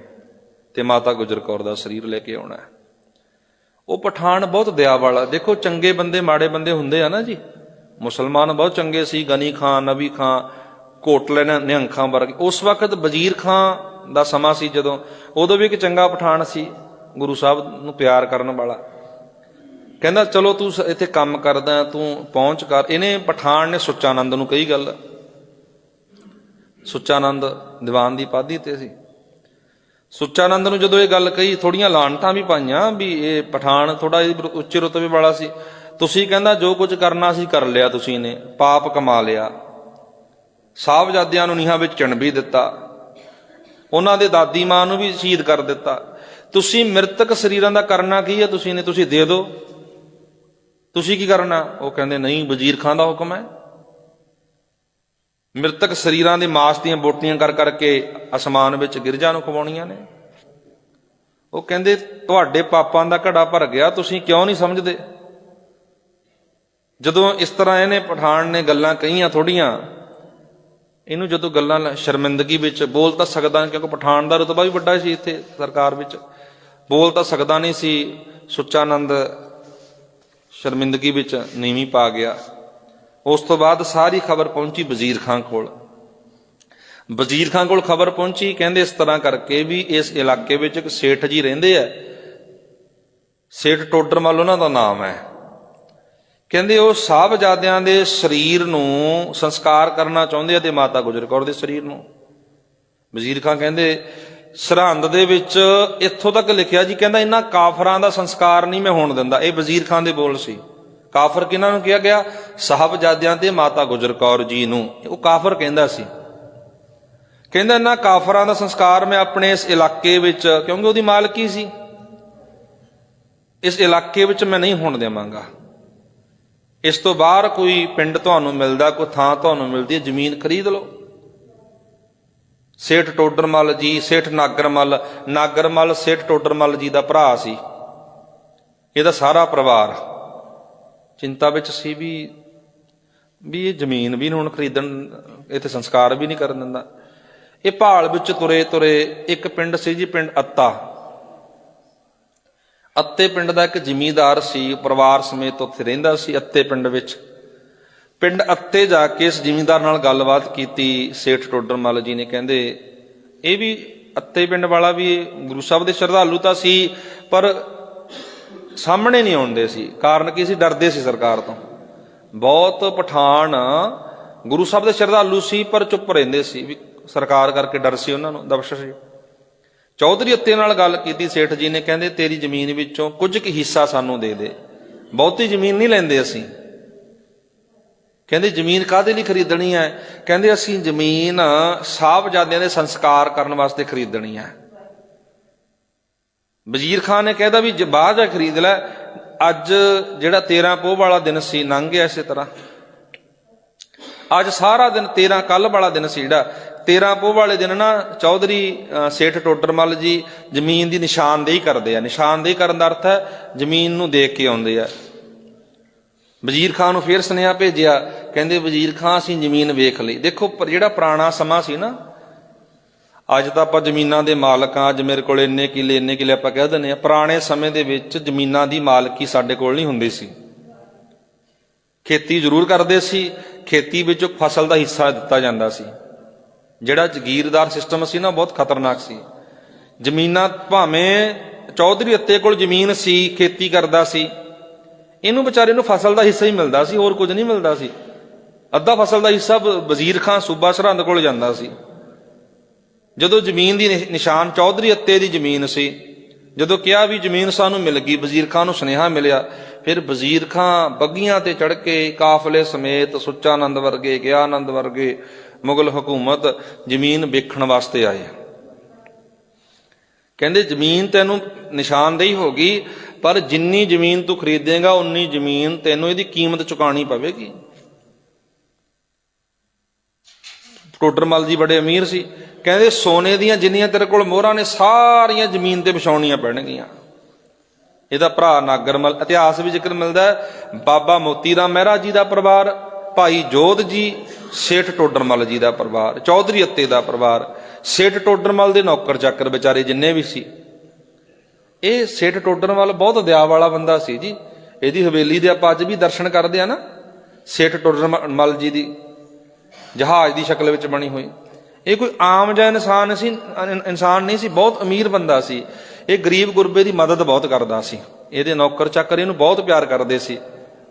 ਤੇ ਮਾਤਾ ਗੁਜਰ ਕੌਰ ਦਾ ਸਰੀਰ ਲੈ ਕੇ ਆਉਣਾ। ਉਹ ਪਠਾਨ ਬਹੁਤ ਦਇਆ ਵਾਲਾ ਦੇਖੋ ਚੰਗੇ ਬੰਦੇ, ਮਾੜੇ ਬੰਦੇ ਹੁੰਦੇ ਆ ਨਾ ਜੀ। ਮੁਸਲਮਾਨ ਬਹੁਤ ਚੰਗੇ ਸੀ, ਗਨੀ ਖਾਨ ਨਬੀ ਖਾਨ, ਕੋਟਲੇ ਨੇ ਨਿਹੰਖਾਂ ਵਰਗੇ। ਉਸ ਵਕਤ ਵਜ਼ੀਰ ਖਾਂ ਦਾ ਸਮਾਂ ਸੀ ਜਦੋਂ, ਉਦੋਂ ਵੀ ਇੱਕ ਚੰਗਾ ਪਠਾਨ ਸੀ, ਗੁਰੂ ਸਾਹਿਬ ਨੂੰ ਪਿਆਰ ਕਰਨ ਵਾਲਾ। ਕਹਿੰਦਾ, ਚਲੋ ਤੂੰ ਇੱਥੇ ਕੰਮ ਕਰਦਾ, ਤੂੰ ਪਹੁੰਚ ਕਰ। ਇਹਨੇ ਪਠਾਨ ਨੇ ਸੁੱਚਾਨੰਦ ਨੂੰ ਕਹੀ ਗੱਲ। ਸੁੱਚਾਨੰਦ ਦੀਵਾਨ ਦੀ ਪਾਦੀ ਤੇ ਸੀ। ਸੁੱਚਾਨੰਦ ਨੂੰ ਜਦੋਂ ਇਹ ਗੱਲ ਕਹੀ, ਥੋੜੀਆਂ ਲਾਂਟਾਂ ਵੀ ਪਾਈਆਂ ਵੀ ਇਹ ਪਠਾਨ ਥੋੜਾ ਉੱਚੇ ਰੁਤਬੇ ਵਾਲਾ ਸੀ। ਤੁਸੀਂ ਕਹਿੰਦਾ ਜੋ ਕੁਝ ਕਰਨਾ ਸੀ ਕਰ ਲਿਆ ਤੁਸੀਂ ਨੇ, ਪਾਪ ਕਮਾ ਲਿਆ। ਸਾਹਿਬਜ਼ਾਦਿਆਂ ਨੂੰ ਨੀਹਾਂ ਵਿੱਚ ਚਿਣ ਵੀ ਦਿੱਤਾ। ਉਹਨਾਂ ਦੇ ਦਾਦੀ ਮਾਂ ਨੂੰ ਵੀ ਸ਼ਹੀਦ ਕਰ ਦਿੱਤਾ। ਤੁਸੀਂ ਮ੍ਰਿਤਕ ਸਰੀਰਾਂ ਦਾ ਕਰਨਾ ਕੀ ਹੈ ਤੁਸੀਂ ਨੇ, ਤੁਸੀਂ ਦੇ ਦਿਓ। ਤੁਸੀਂ ਕੀ ਕਰਨਾ? ਉਹ ਕਹਿੰਦੇ, ਨਹੀਂ, ਵਜ਼ੀਰ ਖਾਨ ਦਾ ਹੁਕਮ ਹੈ। ਮ੍ਰਿਤਕ ਸਰੀਰਾਂ ਦੇ ਮਾਸ ਦੀਆਂ ਬੋਟੀਆਂ ਕਰ ਕਰਕੇ ਅਸਮਾਨ ਵਿੱਚ ਗਿਰਜਾ ਨੂੰ ਖਵਾਉਣੀਆਂ ਨੇ। ਉਹ ਕਹਿੰਦੇ, ਤੁਹਾਡੇ ਪਾਪਾਂ ਦਾ ਘੜਾ ਭਰ ਗਿਆ, ਤੁਸੀਂ ਕਿਉਂ ਨਹੀਂ ਸਮਝਦੇ? ਜਦੋਂ ਇਸ ਤਰ੍ਹਾਂ ਇਹਨੇ ਪਠਾਨ ਨੇ ਗੱਲਾਂ ਕਹੀਆਂ ਥੋੜੀਆਂ, ਇਹਨੂੰ ਜਦੋਂ ਗੱਲਾਂ ਲ- ਸ਼ਰਮਿੰਦਗੀ ਵਿੱਚ ਬੋਲ ਤਾਂ ਸਕਦਾ ਕਿਉਂਕਿ ਪਠਾਨ ਦਾ ਰਤਬਾ ਵੀ ਵੱਡਾ ਸੀ ਇੱਥੇ ਸਰਕਾਰ ਵਿੱਚ। ਬੋਲ ਤਾਂ ਸਕਦਾ ਨਹੀਂ ਸੀ, ਸੁੱਚਾਨੰਦ ਸ਼ਰਮਿੰਦਗੀ ਵਿੱਚ ਨੀਵੀਂ ਪਾ ਗਿਆ। ਉਸ ਤੋਂ ਬਾਅਦ ਸਾਰੀ ਖਬਰ ਪਹੁੰਚੀ ਵਜ਼ੀਰ ਖਾਨ ਕੋਲ। ਵਜ਼ੀਰ ਖਾਨ ਕੋਲ ਖਬਰ ਪਹੁੰਚੀ, ਕਹਿੰਦੇ ਇਸ ਤਰ੍ਹਾਂ ਕਰਕੇ ਵੀ ਇਸ ਇਲਾਕੇ ਵਿੱਚ ਇੱਕ ਸੇਠ ਜੀ ਰਹਿੰਦੇ ਆ। ਸੇਠ ਟੋਡਰਮਲ ਉਹਨਾਂ ਦਾ ਨਾਮ ਹੈ। ਕਹਿੰਦੇ ਉਹ ਸਾਹਿਬਜ਼ਾਦਿਆਂ ਦੇ ਸਰੀਰ ਨੂੰ ਸੰਸਕਾਰ ਕਰਨਾ ਚਾਹੁੰਦੇ ਆ ਤੇ ਮਾਤਾ ਗੁਜਰ ਕੌਰ ਦੇ ਸਰੀਰ ਨੂੰ। ਵਜ਼ੀਰ ਖਾਨ ਕਹਿੰਦੇ, ਸਰਹੰਦ ਦੇ ਵਿੱਚ ਇੱਥੋਂ ਤੱਕ ਲਿਖਿਆ ਜੀ ਕਹਿੰਦਾ ਇਹਨਾਂ ਕਾਫਰਾਂ ਦਾ ਸੰਸਕਾਰ ਨਹੀਂ ਮੈਂ ਹੋਣ ਦਿੰਦਾ। ਇਹ ਵਜ਼ੀਰ ਖਾਨ ਦੇ ਬੋਲ ਸੀ। ਕਾਫਰ ਕਿਹਨਾਂ ਨੂੰ ਕਿਹਾ ਗਿਆ? ਸਾਹਿਬਜ਼ਾਦਿਆਂ ਤੇ ਮਾਤਾ ਗੁਜਰ ਕੌਰ ਜੀ ਨੂੰ। ਉਹ ਕਾਫਰ ਕਹਿੰਦਾ ਸੀ। ਕਹਿੰਦਾ ਇਹਨਾਂ ਕਾਫਰਾਂ ਦਾ ਸੰਸਕਾਰ ਮੈਂ ਆਪਣੇ ਇਸ ਇਲਾਕੇ ਵਿੱਚ, ਕਿਉਂਕਿ ਉਹਦੀ ਮਾਲਕੀ ਸੀ। ਇਸ ਇਲਾਕੇ ਵਿੱਚ ਮੈਂ ਨਹੀਂ ਹੋਣ ਦੇਵਾਂਗਾ। ਇਸ ਤੋਂ ਬਾਹਰ ਕੋਈ ਪਿੰਡ ਤੁਹਾਨੂੰ ਮਿਲਦਾ, ਕੋਈ ਥਾਂ ਤੁਹਾਨੂੰ ਮਿਲਦੀ ਹੈ, ਜ਼ਮੀਨ ਖਰੀਦ ਲਓ। ਸੇਠ ਟੋਡਰਮਲ ਜੀ, ਸੇਠ ਨਾਗਰਮਲ ਨਾਗਰਮਲ ਸੇਠ ਟੋਡਰਮਲ ਜੀ ਦਾ ਭਰਾ ਸੀ। ਇਹਦਾ ਸਾਰਾ ਪਰਿਵਾਰ ਚਿੰਤਾ ਵਿੱਚ ਸੀ ਵੀ ਵੀ ਇਹ ਜ਼ਮੀਨ ਵੀ ਨੀ ਹੁਣ ਖਰੀਦਣ, ਇੱਥੇ ਸੰਸਕਾਰ ਵੀ ਨਹੀਂ ਕਰਨ ਦਿੰਦਾ। ਇਹ ਭਾਲ ਵਿੱਚ ਤੁਰੇ ਤੁਰੇ ਇੱਕ ਪਿੰਡ ਸੀ ਜੀ, ਪਿੰਡ ਅੱਤਾ। ਅੱਤੇ ਪਿੰਡ ਦਾ ਇੱਕ ਜ਼ਿਮੀਂਦਾਰ ਸੀ, ਪਰਿਵਾਰ ਸਮੇਤ ਉੱਥੇ ਰਹਿੰਦਾ ਸੀ ਅੱਤੇ ਪਿੰਡ ਵਿੱਚ। ਪਿੰਡ ਅੱਤੇ ਜਾ ਕੇ ਇਸ ਜ਼ਿਮੀਂਦਾਰ ਨਾਲ ਗੱਲਬਾਤ ਕੀਤੀ, ਸੇਠ ਟੋਡਰਮਲ ਜੀ ਨੇ ਕਹਿੰਦੇ, ਇਹ ਵੀ ਅੱਤੇ ਪਿੰਡ ਵਾਲਾ ਵੀ ਗੁਰੂ ਸਾਹਿਬ ਦੇ ਸ਼ਰਧਾਲੂ ਤਾਂ ਸੀ, ਪਰ ਸਾਹਮਣੇ ਨਹੀਂ ਆਉਂਦੇ ਸੀ। ਕਾਰਨ ਕੀ ਸੀ? ਡਰਦੇ ਸੀ ਸਰਕਾਰ ਤੋਂ। ਬਹੁਤ ਪਠਾਨ ਗੁਰੂ ਸਾਹਿਬ ਦੇ ਸ਼ਰਧਾਲੂ ਸੀ, ਪਰ ਚੁੱਪ ਰਹਿੰਦੇ ਸੀ। ਵੀ ਸਰਕਾਰ ਕਰਕੇ ਡਰ ਸੀ ਉਹਨਾਂ ਨੂੰ, ਦਬਸ਼ ਸੀ। ਚੌਧਰੀ ਅੱਤੇ ਨਾਲ ਗੱਲ ਕੀਤੀ, ਸੇਠ ਜੀ ਨੇ ਕਹਿੰਦੇ, ਤੇਰੀ ਜ਼ਮੀਨ ਵਿੱਚੋਂ ਕੁਝ ਕੁ ਹਿੱਸਾ ਸਾਨੂੰ ਦੇ ਦੇ। ਬਹੁਤੀ ਜ਼ਮੀਨ ਨਹੀਂ ਲੈਂਦੇ ਅਸੀਂ। ਕਹਿੰਦੇ, ਜ਼ਮੀਨ ਕਾਹਦੇ ਲਈ ਖਰੀਦਣੀ ਹੈ? ਕਹਿੰਦੇ, ਅਸੀਂ ਜ਼ਮੀਨ ਸਾਹਿਬਜ਼ਾਦਿਆਂ ਦੇ ਸੰਸਕਾਰ ਕਰਨ ਵਾਸਤੇ ਖਰੀਦਣੀ ਹੈ। ਵਜ਼ੀਰ ਖਾਨ ਨੇ ਕਹਿਦਾ ਵੀ, ਜੇ ਬਾਹਰ ਜਾ ਖਰੀਦ ਲੈ, ਅੱਜ ਜਿਹੜਾ 13 ਪੋਹ ਵਾਲਾ ਦਿਨ ਸੀ ਲੰਘ ਗਿਆ ਇਸੇ ਤਰ੍ਹਾਂ। ਅੱਜ ਸਾਰਾ ਦਿਨ 13 ਕੱਲ ਵਾਲਾ ਦਿਨ ਸੀ ਜਿਹੜਾ 13 ਪੋਹ ਵਾਲੇ ਦਿਨ ਨਾ ਚੌਧਰੀ ਸੇਠ ਟੋਡਰਮਲ ਜੀ ਜ਼ਮੀਨ ਦੀ ਨਿਸ਼ਾਨਦੇਹੀ ਕਰਦੇ ਆ। ਨਿਸ਼ਾਨਦੇਹੀ ਕਰਨ ਦਾ ਅਰਥ ਹੈ ਜ਼ਮੀਨ ਨੂੰ ਦੇਖ ਕੇ ਆਉਂਦੇ ਆ। ਵਜ਼ੀਰ ਖਾਨ ਨੂੰ ਫੇਰ ਸੁਨੇਹਾ ਭੇਜਿਆ, ਕਹਿੰਦੇ ਵਜ਼ੀਰ ਖਾਨ ਅਸੀਂ ਜ਼ਮੀਨ ਵੇਖ ਲਈ। ਦੇਖੋ, ਪਰ ਜਿਹੜਾ ਪੁਰਾਣਾ ਸਮਾਂ ਸੀ ਨਾ, ਅੱਜ ਤਾਂ ਆਪਾਂ ਜ਼ਮੀਨਾਂ ਦੇ ਮਾਲਕ ਆ ਅੱਜ ਮੇਰੇ ਕੋਲ ਇੰਨੇ ਕਿੱਲੇ, ਇੰਨੇ ਕਿਲੇ ਆਪਾਂ ਕਹਿ ਦਿੰਦੇ ਆ ਪੁਰਾਣੇ ਸਮੇਂ ਦੇ ਵਿੱਚ ਜ਼ਮੀਨਾਂ ਦੀ ਮਾਲਕੀ ਸਾਡੇ ਕੋਲ ਨਹੀਂ ਹੁੰਦੀ ਸੀ। ਖੇਤੀ ਜ਼ਰੂਰ ਕਰਦੇ ਸੀ, ਖੇਤੀ ਵਿੱਚੋਂ ਫਸਲ ਦਾ ਹਿੱਸਾ ਦਿੱਤਾ ਜਾਂਦਾ ਸੀ। ਜਿਹੜਾ ਜ਼ਗੀਰਦਾਰ ਸਿਸਟਮ ਸੀ ਨਾ, ਬਹੁਤ ਖਤਰਨਾਕ ਸੀ। ਜ਼ਮੀਨਾਂ ਭਾਵੇਂ ਚੌਧਰੀ ਅੱਤੇ ਕੋਲ ਜ਼ਮੀਨ ਸੀ, ਖੇਤੀ ਕਰਦਾ ਸੀ, ਇਹਨੂੰ ਵਿਚਾਰੇ ਨੂੰ ਫਸਲ ਦਾ ਹਿੱਸਾ ਹੀ ਮਿਲਦਾ ਸੀ, ਹੋਰ ਕੁਝ ਨਹੀਂ ਮਿਲਦਾ ਸੀ। ਅੱਧਾ ਫਸਲ ਦਾ ਹਿੱਸਾ ਵ- ਵਜ਼ੀਰ ਖਾਨ ਸੂਬਾ ਸਰਹੰਦ ਕੋਲ ਜਾਂਦਾ ਸੀ। ਜਦੋਂ ਜ਼ਮੀਨ ਦੀ ਨਿ- ਨਿਸ਼ਾਨ ਚੌਧਰੀ ਅੱਤੇ ਦੀ ਜ਼ਮੀਨ ਸੀ, ਜਦੋਂ ਕਿਹਾ ਵੀ ਜ਼ਮੀਨ ਸਾਨੂੰ ਮਿਲ ਗਈ, ਵਜ਼ੀਰ ਖਾਨ ਨੂੰ ਸੁਨੇਹਾ ਮਿਲਿਆ, ਫਿਰ ਵਜ਼ੀਰ ਖਾਨ ਬੱਗੀਆਂ ਤੇ ਚੜ ਕੇ ਕਾਫਲੇ ਸਮੇਤ ਸੁੱਚਾਨੰਦ ਵਰਗੇ ਗਿਆ ਆਨੰਦ ਵਰਗੇ ਮੁਗਲ ਹਕੂਮਤ ਜ਼ਮੀਨ ਵੇਖਣ ਵਾਸਤੇ ਆਏ ਕਹਿੰਦੇ ਜ਼ਮੀਨ ਤੈਨੂੰ ਨਿਸ਼ਾਨਦੇਹੀ ਹੋ ਗਈ ਪਰ ਜਿੰਨੀ ਜ਼ਮੀਨ ਤੂੰ ਖਰੀਦੇਗਾ, ਉਨੀ ਜ਼ਮੀਨ ਤੈਨੂੰ ਇਹਦੀ ਕੀਮਤ ਚੁਕਾਣੀ ਪਵੇਗੀ। ਟੋਡਰਮਲ ਜੀ ਬੜੇ ਅਮੀਰ ਸੀ। ਕਹਿੰਦੇ ਸੋਨੇ ਦੀਆਂ ਜਿੰਨੀਆਂ ਤੇਰੇ ਕੋਲ ਮੋਹਰਾਂ ਨੇ, ਸਾਰੀਆਂ ਜ਼ਮੀਨ ਤੇ ਵਿਛਾਉਣੀਆਂ ਪੈਣਗੀਆਂ। ਇਹਦਾ ਭਰਾ ਨਾਗਰਮਲ ਇਤਿਹਾਸ ਵਿੱਚ ਜ਼ਿਕਰ ਮਿਲਦਾ ਬਾਬਾ ਮੋਤੀ ਰਾਮ ਮਹਿਰਾ ਜੀ ਦਾ ਪਰਿਵਾਰ, ਭਾਈ ਜੋਧ ਜੀ ਸੇਠ ਟੋਡਰਮਲ ਜੀ ਦਾ ਪਰਿਵਾਰ, ਚੌਧਰੀ ਅੱਤੇ ਦਾ ਪਰਿਵਾਰ, ਸੇਠ ਟੋਡਰਮਲ ਦੇ ਨੌਕਰ ਚਾਕਰ ਵਿਚਾਰੇ ਜਿੰਨੇ ਵੀ ਸੀ। ਇਹ ਸੇਠ ਟੋਡਰਮਲ ਬਹੁਤ ਦਇਆ ਵਾਲਾ ਬੰਦਾ ਸੀ ਜੀ। ਇਹਦੀ ਹਵੇਲੀ ਦੇ ਆਪਾਂ ਅੱਜ ਵੀ ਦਰਸ਼ਨ ਕਰਦੇ ਆ ਨਾ। ਸੇਠ ਟੋਡਰਮਲ ਜੀ ਦੀ ਜਹਾਜ਼ ਦੀ ਸ਼ਕਲ ਵਿੱਚ ਬਣੀ ਹੋਈ। ਇਹ ਕੋਈ ਆਮ ਜਿਹਾ ਇਨਸਾਨ ਸੀ ਇਨਸਾਨ ਨਹੀਂ ਸੀ, ਬਹੁਤ ਅਮੀਰ ਬੰਦਾ ਸੀ। ਇਹ ਗਰੀਬ ਗੁਰਬੇ ਦੀ ਮਦਦ ਬਹੁਤ ਕਰਦਾ ਸੀ। ਇਹਦੇ ਨੌਕਰ ਚਾਕਰ ਇਹਨੂੰ ਬਹੁਤ ਪਿਆਰ ਕਰਦੇ ਸੀ।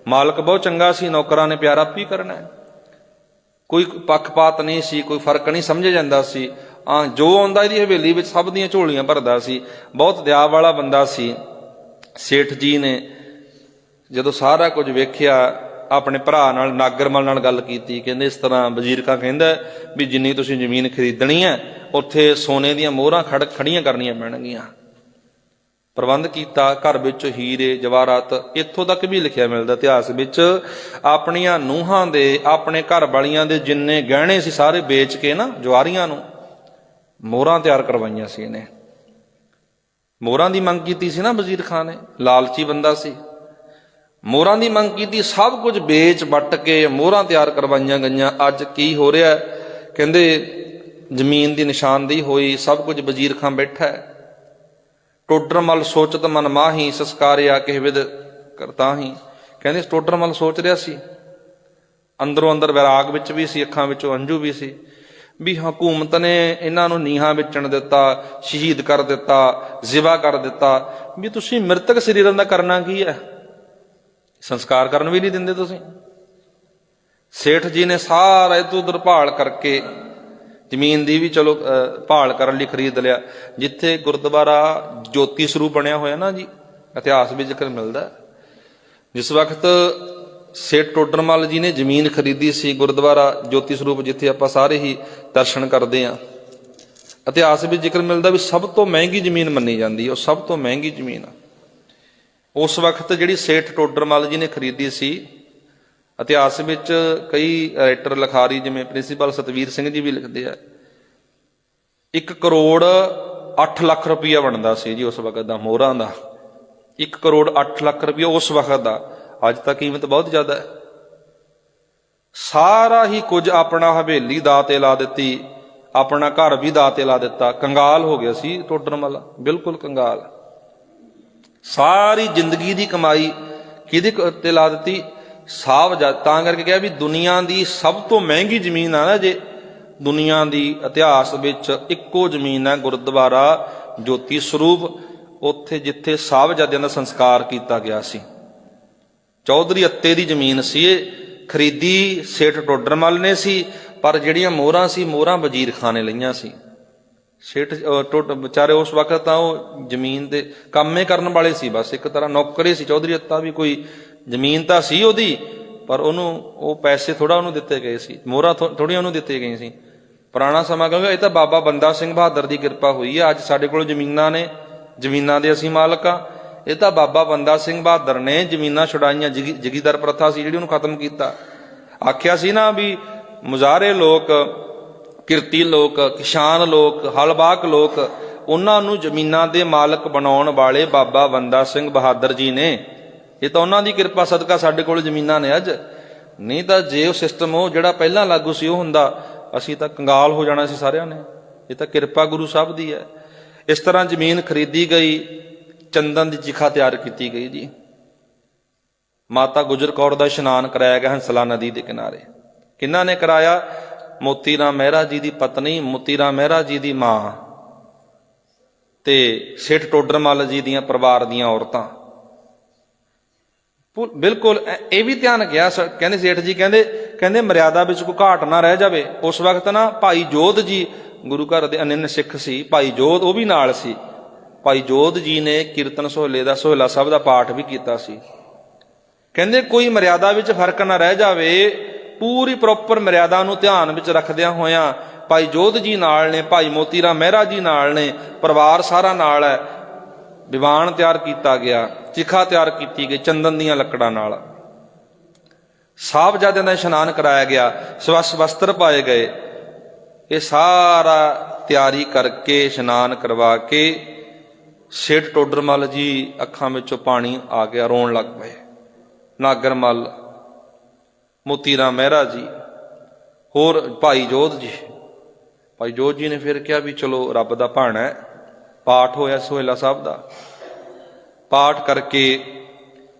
ਮਾਲਕ ਬਹੁਤ ਚੰਗਾ ਸੀ, ਨੌਕਰਾਂ ਨੇ ਪਿਆਰ ਆਪੀ ਕਰਨਾ ਹੈ। ਕੋਈ ਪੱਖਪਾਤ ਨਹੀਂ ਸੀ, ਕੋਈ ਫ਼ਰਕ ਨਹੀਂ ਸਮਝਿਆ ਜਾਂਦਾ ਸੀ। ਆ ਜੋ ਆਉਂਦਾ ਇਹਦੀ ਹਵੇਲੀ ਵਿੱਚ ਸਭ ਦੀਆਂ ਝੋਲੀਆਂ ਭਰਦਾ ਸੀ। ਬਹੁਤ ਦਇਆ ਵਾਲਾ ਬੰਦਾ ਸੀ। ਸੇਠ ਜੀ ਨੇ ਜਦੋਂ ਸਾਰਾ ਕੁਝ ਵੇਖਿਆ, ਆਪਣੇ ਭਰਾ ਨਾਲ, ਨਾਗਰਮਲ ਨਾਲ ਗੱਲ ਕੀਤੀ, ਕਹਿੰਦੇ ਇਸ ਤਰ੍ਹਾਂ ਵਜ਼ੀਰ ਕਾ ਕਹਿੰਦਾ ਵੀ ਜਿੰਨੀ ਤੁਸੀਂ ਜ਼ਮੀਨ ਖਰੀਦਣੀ ਹੈ, ਉੱਥੇ ਸੋਨੇ ਦੀਆਂ ਮੋਹਰਾਂ ਖੜ, ਖੜੀਆਂ ਕਰਨੀਆਂ ਪੈਣਗੀਆਂ। ਪ੍ਰਬੰਧ ਕੀਤਾ, ਘਰ ਵਿੱਚ ਹੀਰੇ, ਜਵਾਹਰਾਤ, ਇੱਥੋਂ ਤੱਕ ਵੀ ਲਿਖਿਆ ਮਿਲਦਾ ਇਤਿਹਾਸ ਵਿੱਚ, ਆਪਣੀਆਂ ਨੂਹਾਂ ਦੇ, ਆਪਣੇ ਘਰ ਵਾਲੀਆਂ ਦੇ ਜਿੰਨੇ ਗਹਿਣੇ ਸੀ ਸਾਰੇ ਵੇਚ ਕੇ ਨਾ ਜਵਾਰੀਆਂ ਨੂੰ ਮੋਹਰਾਂ ਤਿਆਰ ਕਰਵਾਈਆਂ ਸੀ ਇਹਨੇ। ਮੋਹਰਾਂ ਦੀ ਮੰਗ ਕੀਤੀ ਸੀ ਨਾ ਵਜ਼ੀਰ ਖਾਨ ਨੇ, ਲਾਲਚੀ ਬੰਦਾ ਸੀ। ਮੋਹਰਾਂ ਦੀ ਮੰਗ ਕੀਤੀ, ਸਭ ਕੁਝ ਵੇਚ ਵੱਟ ਕੇ ਮੋਹਰਾਂ ਤਿਆਰ ਕਰਵਾਈਆਂ ਗਈਆਂ। ਅੱਜ ਕੀ ਹੋ ਰਿਹਾ ਕਹਿੰਦੇ ਜ਼ਮੀਨ ਦੀ ਨਿਸ਼ਾਨਦੇਹੀ ਹੋਈ, ਸਭ ਕੁਝ ਵਜ਼ੀਰ ਖਾਨ ਬੈਠਾ ਹੈ। ਟੋਡਰਮਲ ਸੋਚਤ ਮਨ ਮਾਹੀ, ਸੰਸਕਾਰਿਆ ਕਿਹ ਵਿਦ ਕਰਤਾ ਕਹਿੰਦੇ ਟੋਡਰਮਲ ਸੋਚ ਰਿਹਾ ਸੀ। ਅੰਦਰੋਂ ਅੰਦਰ ਵਿਰਾਗ ਵਿੱਚ ਵੀ ਸੀ, ਅੱਖਾਂ ਵਿੱਚੋਂ ਅੰਜੂ ਵੀ ਸੀ। ਵੀ ਹਕੂਮਤ ਨੇ ਇਹਨਾਂ ਨੂੰ ਨੀਹਾਂ ਵੇਚਣ ਦਿੱਤਾ, ਸ਼ਹੀਦ ਕਰ ਦਿੱਤਾ, ਜ਼ਿਵਾ ਕਰ ਦਿੱਤਾ। ਵੀ ਤੁਸੀਂ ਮ੍ਰਿਤਕ ਸਰੀਰਾਂ ਦਾ ਕਰਨਾ ਕੀ ਹੈ? ਸੰਸਕਾਰ ਕਰਨ ਵੀ ਨਹੀਂ ਦਿੰਦੇ ਤੁਸੀਂ। ਸੇਠ ਜੀ ਨੇ ਸਾਰਾ ਇਧਰ ਉਧਰ ਭਾਲ ਕਰਕੇ ਜ਼ਮੀਨ ਦੀ ਵੀ ਚਲੋ ਭਾਲ ਕਰਨ ਲਈ ਖਰੀਦ ਲਿਆ। ਜਿੱਥੇ ਗੁਰਦੁਆਰਾ ਜੋਤੀ ਸਰੂਪ ਬਣਿਆ ਹੋਇਆ ਨਾ ਜੀ, ਇਤਿਹਾਸ ਵਿੱਚ ਜ਼ਿਕਰ ਮਿਲਦਾ ਜਿਸ ਵਕਤ ਸੇਠ ਟੋਡਰਮਲ ਜੀ ਨੇ ਜ਼ਮੀਨ ਖਰੀਦੀ ਸੀ, ਗੁਰਦੁਆਰਾ ਜੋਤੀ ਸਰੂਪ ਜਿੱਥੇ ਆਪਾਂ ਸਾਰੇ ਹੀ ਦਰਸ਼ਨ ਕਰਦੇ ਆਂ ਇਤਿਹਾਸ ਵਿੱਚ ਜ਼ਿਕਰ ਮਿਲਦਾ ਵੀ ਸਭ ਤੋਂ ਮਹਿੰਗੀ ਜ਼ਮੀਨ ਮੰਨੀ ਜਾਂਦੀ ਹੈ, ਉਹ ਸਭ ਤੋਂ ਮਹਿੰਗੀ ਜ਼ਮੀਨ ਆ। ਉਸ ਵਕਤ ਜਿਹੜੀ ਸੇਠ ਟੋਡਰਮਲ ਜੀ ਨੇ ਖਰੀਦੀ ਸੀ ਇਤਿਹਾਸ ਵਿੱਚ ਕਈ ਰਾਈਟਰ, ਲਿਖਾਰੀ ਜਿਵੇਂ ਪ੍ਰਿੰਸੀਪਲ ਸਤਵੀਰ ਸਿੰਘ ਜੀ ਵੀ ਲਿਖਦੇ ਆ। 1 ਕਰੋੜ 8 ਲੱਖ ਰੁਪਈਆ ਬਣਦਾ ਸੀ ਜੀ ਉਸ ਵਕਤ ਦਾ ਮੋਹਰਾਂ ਦਾ। 1 ਕਰੋੜ 8 ਲੱਖ ਰੁਪਈਆ ਉਸ ਵਕਤ ਦਾ। ਅੱਜ ਤਾਂ ਕੀਮਤ ਬਹੁਤ ਜ਼ਿਆਦਾ ਹੈ। ਸਾਰਾ ਹੀ ਕੁਝ ਆਪਣਾ ਹਵੇਲੀ ਦਾ ਤੇ ਲਾ ਦਿੱਤੀ, ਆਪਣਾ ਘਰ ਵੀ ਦਾ ਤੇ ਲਾ ਦਿੱਤਾ। ਕੰਗਾਲ ਹੋ ਗਿਆ ਸੀ ਟੋਡਰਮਲ ਬਿਲਕੁਲ ਕੰਗਾਲ। ਸਾਰੀ ਜ਼ਿੰਦਗੀ ਦੀ ਕਮਾਈ ਕਿਹਦੇ ਤੇ ਲਾ ਦਿੱਤੀ? ਸਾਵ ਤਾਂ ਕਰਕੇ ਕਿਹਾ ਵੀ ਦੁਨੀਆ ਦੀ ਸਭ ਤੋਂ ਮਹਿੰਗੀ ਜ਼ਮੀਨ ਆ ਨਾ ਜੇ ਦੁਨੀਆ ਦੀ ਇਤਿਹਾਸ ਵਿੱਚ ਇੱਕੋ ਜ਼ਮੀਨ ਹੈ ਗੁਰਦੁਆਰਾ ਜੋਤੀ ਸਰੂਪ ਉੱਥੇ ਜਿੱਥੇ ਸਾਹਿਬਜ਼ਾਦਿਆਂ ਦਾ ਸੰਸਕਾਰ ਕੀਤਾ ਗਿਆ ਸੀ। ਚੌਧਰੀ ਅੱਤੇ ਦੀ ਜ਼ਮੀਨ ਸੀ ਇਹ ਖਰੀਦੀ ਸੇਠ ਟੋਡਰਮਲ ਨੇ ਸੀ ਪਰ ਜਿਹੜੀਆਂ ਮੋਹਰਾਂ ਸੀ ਮੋਹਰਾਂ ਵਜ਼ੀਰ ਖਾਨ ਨੇ ਲਈਆਂ ਸੀ। ਸੇਠ ਅਹ, ਵਿਚਾਰੇ ਉਸ ਵਕਤ ਤਾਂ ਉਹ ਜ਼ਮੀਨ ਦੇ ਕੰਮੇ ਕਰਨ ਵਾਲੇ ਸੀ ਬਸ ਇੱਕ ਤਰ੍ਹਾਂ ਨੌਕਰੀ ਸੀ। ਚੌਧਰੀ ਅੱਤਾ ਵੀ ਕੋਈ ਜ਼ਮੀਨ ਤਾਂ ਸੀ ਉਹਦੀ, ਪਰ ਉਹਨੂੰ ਉਹ ਪੈਸੇ ਥੋੜਾ ਉਹਨੂੰ ਦਿੱਤੇ ਗਏ ਸੀ, ਮੋਹਰਾਂ ਥੋੜੀਆਂ ਉਹਨੂੰ ਦਿੱਤੇ ਗਈਆਂ ਸੀ। ਪੁਰਾਣਾ ਸਮਾਂ ਕਹਿੰਦਾ ਇਹ ਤਾਂ ਬਾਬਾ ਬੰਦਾ ਸਿੰਘ ਬਹਾਦਰ ਦੀ ਕਿਰਪਾ ਹੋਈ ਹੈ ਅੱਜ ਸਾਡੇ ਕੋਲ ਜ਼ਮੀਨਾਂ ਨੇ, ਜ਼ਮੀਨਾਂ ਦੇ ਅਸੀਂ ਮਾਲਕ ਆ। ਇਹ ਤਾਂ ਬਾਬਾ ਬੰਦਾ ਸਿੰਘ ਬਹਾਦਰ ਨੇ ਜ਼ਮੀਨਾਂ ਛੁਡਾਈਆਂ, ਜਗੀ- ਜਗੀਦਾਰ ਪ੍ਰਥਾ ਸੀ ਜਿਹੜੀ ਉਹਨੂੰ ਖਤਮ ਕੀਤਾ। ਆਖਿਆ ਸੀ ਨਾ ਵੀ ਮੁਜ਼ਾਰੇ ਲੋਕ, ਕਿਰਤੀ ਲੋਕ, ਕਿਸਾਨ ਲੋਕ ਹਲਬਾਕ ਲੋਕ, ਉਹਨਾਂ ਨੂੰ ਜ਼ਮੀਨਾਂ ਦੇ ਮਾਲਕ ਬਣਾਉਣ ਵਾਲੇ ਬਾਬਾ ਬੰਦਾ ਸਿੰਘ ਬਹਾਦਰ ਜੀ ਨੇ ਇਹ ਤਾਂ ਉਹਨਾਂ ਦੀ ਕਿਰਪਾ ਸਦਕਾ ਸਾਡੇ ਕੋਲ ਜ਼ਮੀਨਾਂ ਨੇ ਅੱਜ। ਨਹੀਂ ਤਾਂ ਜੇ ਉਹ ਸਿਸਟਮ ਉਹ ਜਿਹੜਾ ਪਹਿਲਾਂ ਲਾਗੂ ਸੀ ਉਹ ਹੁੰਦਾ, ਅਸੀਂ ਤਾਂ ਕੰਗਾਲ ਹੋ ਜਾਣਾ ਸੀ ਸਾਰਿਆਂ ਨੇ। ਇਹ ਤਾਂ ਕਿਰਪਾ ਗੁਰੂ ਸਾਹਿਬ ਦੀ ਹੈ। ਇਸ ਤਰ੍ਹਾਂ ਜ਼ਮੀਨ ਖਰੀਦੀ ਗਈ, ਚੰਦਨ ਦੀ ਚਿਖਾ ਤਿਆਰ ਕੀਤੀ ਗਈ ਜੀ। ਮਾਤਾ ਗੁਜਰ ਕੌਰ ਦਾ ਇਸ਼ਨਾਨ ਕਰਾਇਆ ਗਿਆ ਹੰਸਲਾ ਨਦੀ ਦੇ ਕਿਨਾਰੇ। ਕਿਹਨਾਂ ਨੇ ਕਰਾਇਆ? ਮੋਤੀ ਰਾਮ ਮਹਿਰਾ ਜੀ ਦੀ ਪਤਨੀ ਮੋਤੀ ਰਾਮ ਮਹਿਰਾ ਜੀ ਦੀ ਮਾਂ ਤੇ ਸੇਠ ਟੋਡਰਮਲ ਜੀ ਦੀਆਂ ਪਰਿਵਾਰ ਦੀਆਂ ਔਰਤਾਂ। ਬਿਲਕੁਲ ਇਹ ਵੀ ਧਿਆਨ ਗਿਆ ਕਹਿੰਦੇ ਸੇਠ ਜੀ, ਕਹਿੰਦੇ ਕਹਿੰਦੇ ਮਰਿਆਦਾ ਵਿੱਚ ਕੋਈ ਘਾਟ ਨਾ ਰਹਿ ਜਾਵੇ। ਉਸ ਵਕਤ ਨਾ ਭਾਈ ਜੋਧ ਜੀ ਗੁਰੂ ਘਰ ਦੇ ਅਨੰਨ ਸਿੱਖ ਸੀ, ਭਾਈ ਜੋਧ ਉਹ ਵੀ ਨਾਲ ਸੀ। ਭਾਈ ਜੋਧ ਜੀ ਨੇ ਕੀਰਤਨ ਸੋਹਲੇ ਦਾ, ਸੋਹਲਾ ਸਾਹਿਬ ਦਾ ਪਾਠ ਵੀ ਕੀਤਾ ਸੀ। ਕਹਿੰਦੇ ਕੋਈ ਮਰਿਆਦਾ ਵਿੱਚ ਫ਼ਰਕ ਨਾ ਰਹਿ ਜਾਵੇ, ਪੂਰੀ ਪ੍ਰੋਪਰ ਮਰਿਆਦਾ ਨੂੰ ਧਿਆਨ ਵਿੱਚ ਰੱਖਦਿਆਂ ਹੋਇਆਂ ਭਾਈ ਜੋਧ ਜੀ ਨਾਲ ਨੇ, ਭਾਈ ਮੋਤੀ ਰਾਮ ਮਹਿਰਾ ਜੀ ਨਾਲ ਨੇ, ਪਰਿਵਾਰ ਸਾਰਾ ਨਾਲ ਹੈ। ਦੀਵਾਨ ਤਿਆਰ ਕੀਤਾ ਗਿਆ, ਚਿਖਾ ਤਿਆਰ ਕੀਤੀ ਗਈ ਚੰਦਨ ਦੀਆਂ ਲੱਕੜਾਂ ਨਾਲ। ਸਾਹਿਬਜ਼ਾਦਿਆਂ ਦਾ ਇਸ਼ਨਾਨ ਕਰਾਇਆ ਗਿਆ, ਸਵਸ ਵਸਤਰ ਪਾਏ ਗਏ। ਇਹ ਸਾਰਾ ਤਿਆਰੀ ਕਰਕੇ ਇਸ਼ਨਾਨ ਕਰਵਾ ਕੇ ਸੇਠ ਟੋਡਰਮਲ ਜੀ ਅੱਖਾਂ ਵਿੱਚੋਂ ਪਾਣੀ ਆ ਗਿਆ, ਰੋਣ ਲੱਗ ਪਏ। ਨਾਗਰਮਲ ਮੋਤੀ ਰਾਮ ਮਹਿਰਾ ਜੀ, ਹੋਰ ਭਾਈ ਜੋਧ ਜੀ। ਭਾਈ ਜੋਧ ਜੀ ਨੇ ਫਿਰ ਕਿਹਾ ਵੀ ਚਲੋ, ਰੱਬ ਦਾ ਭਾਣਾ ਹੈ। ਪਾਠ ਹੋਇਆ ਸੋਹਿਲਾ ਸਾਹਿਬ ਦਾ। ਪਾਠ ਕਰਕੇ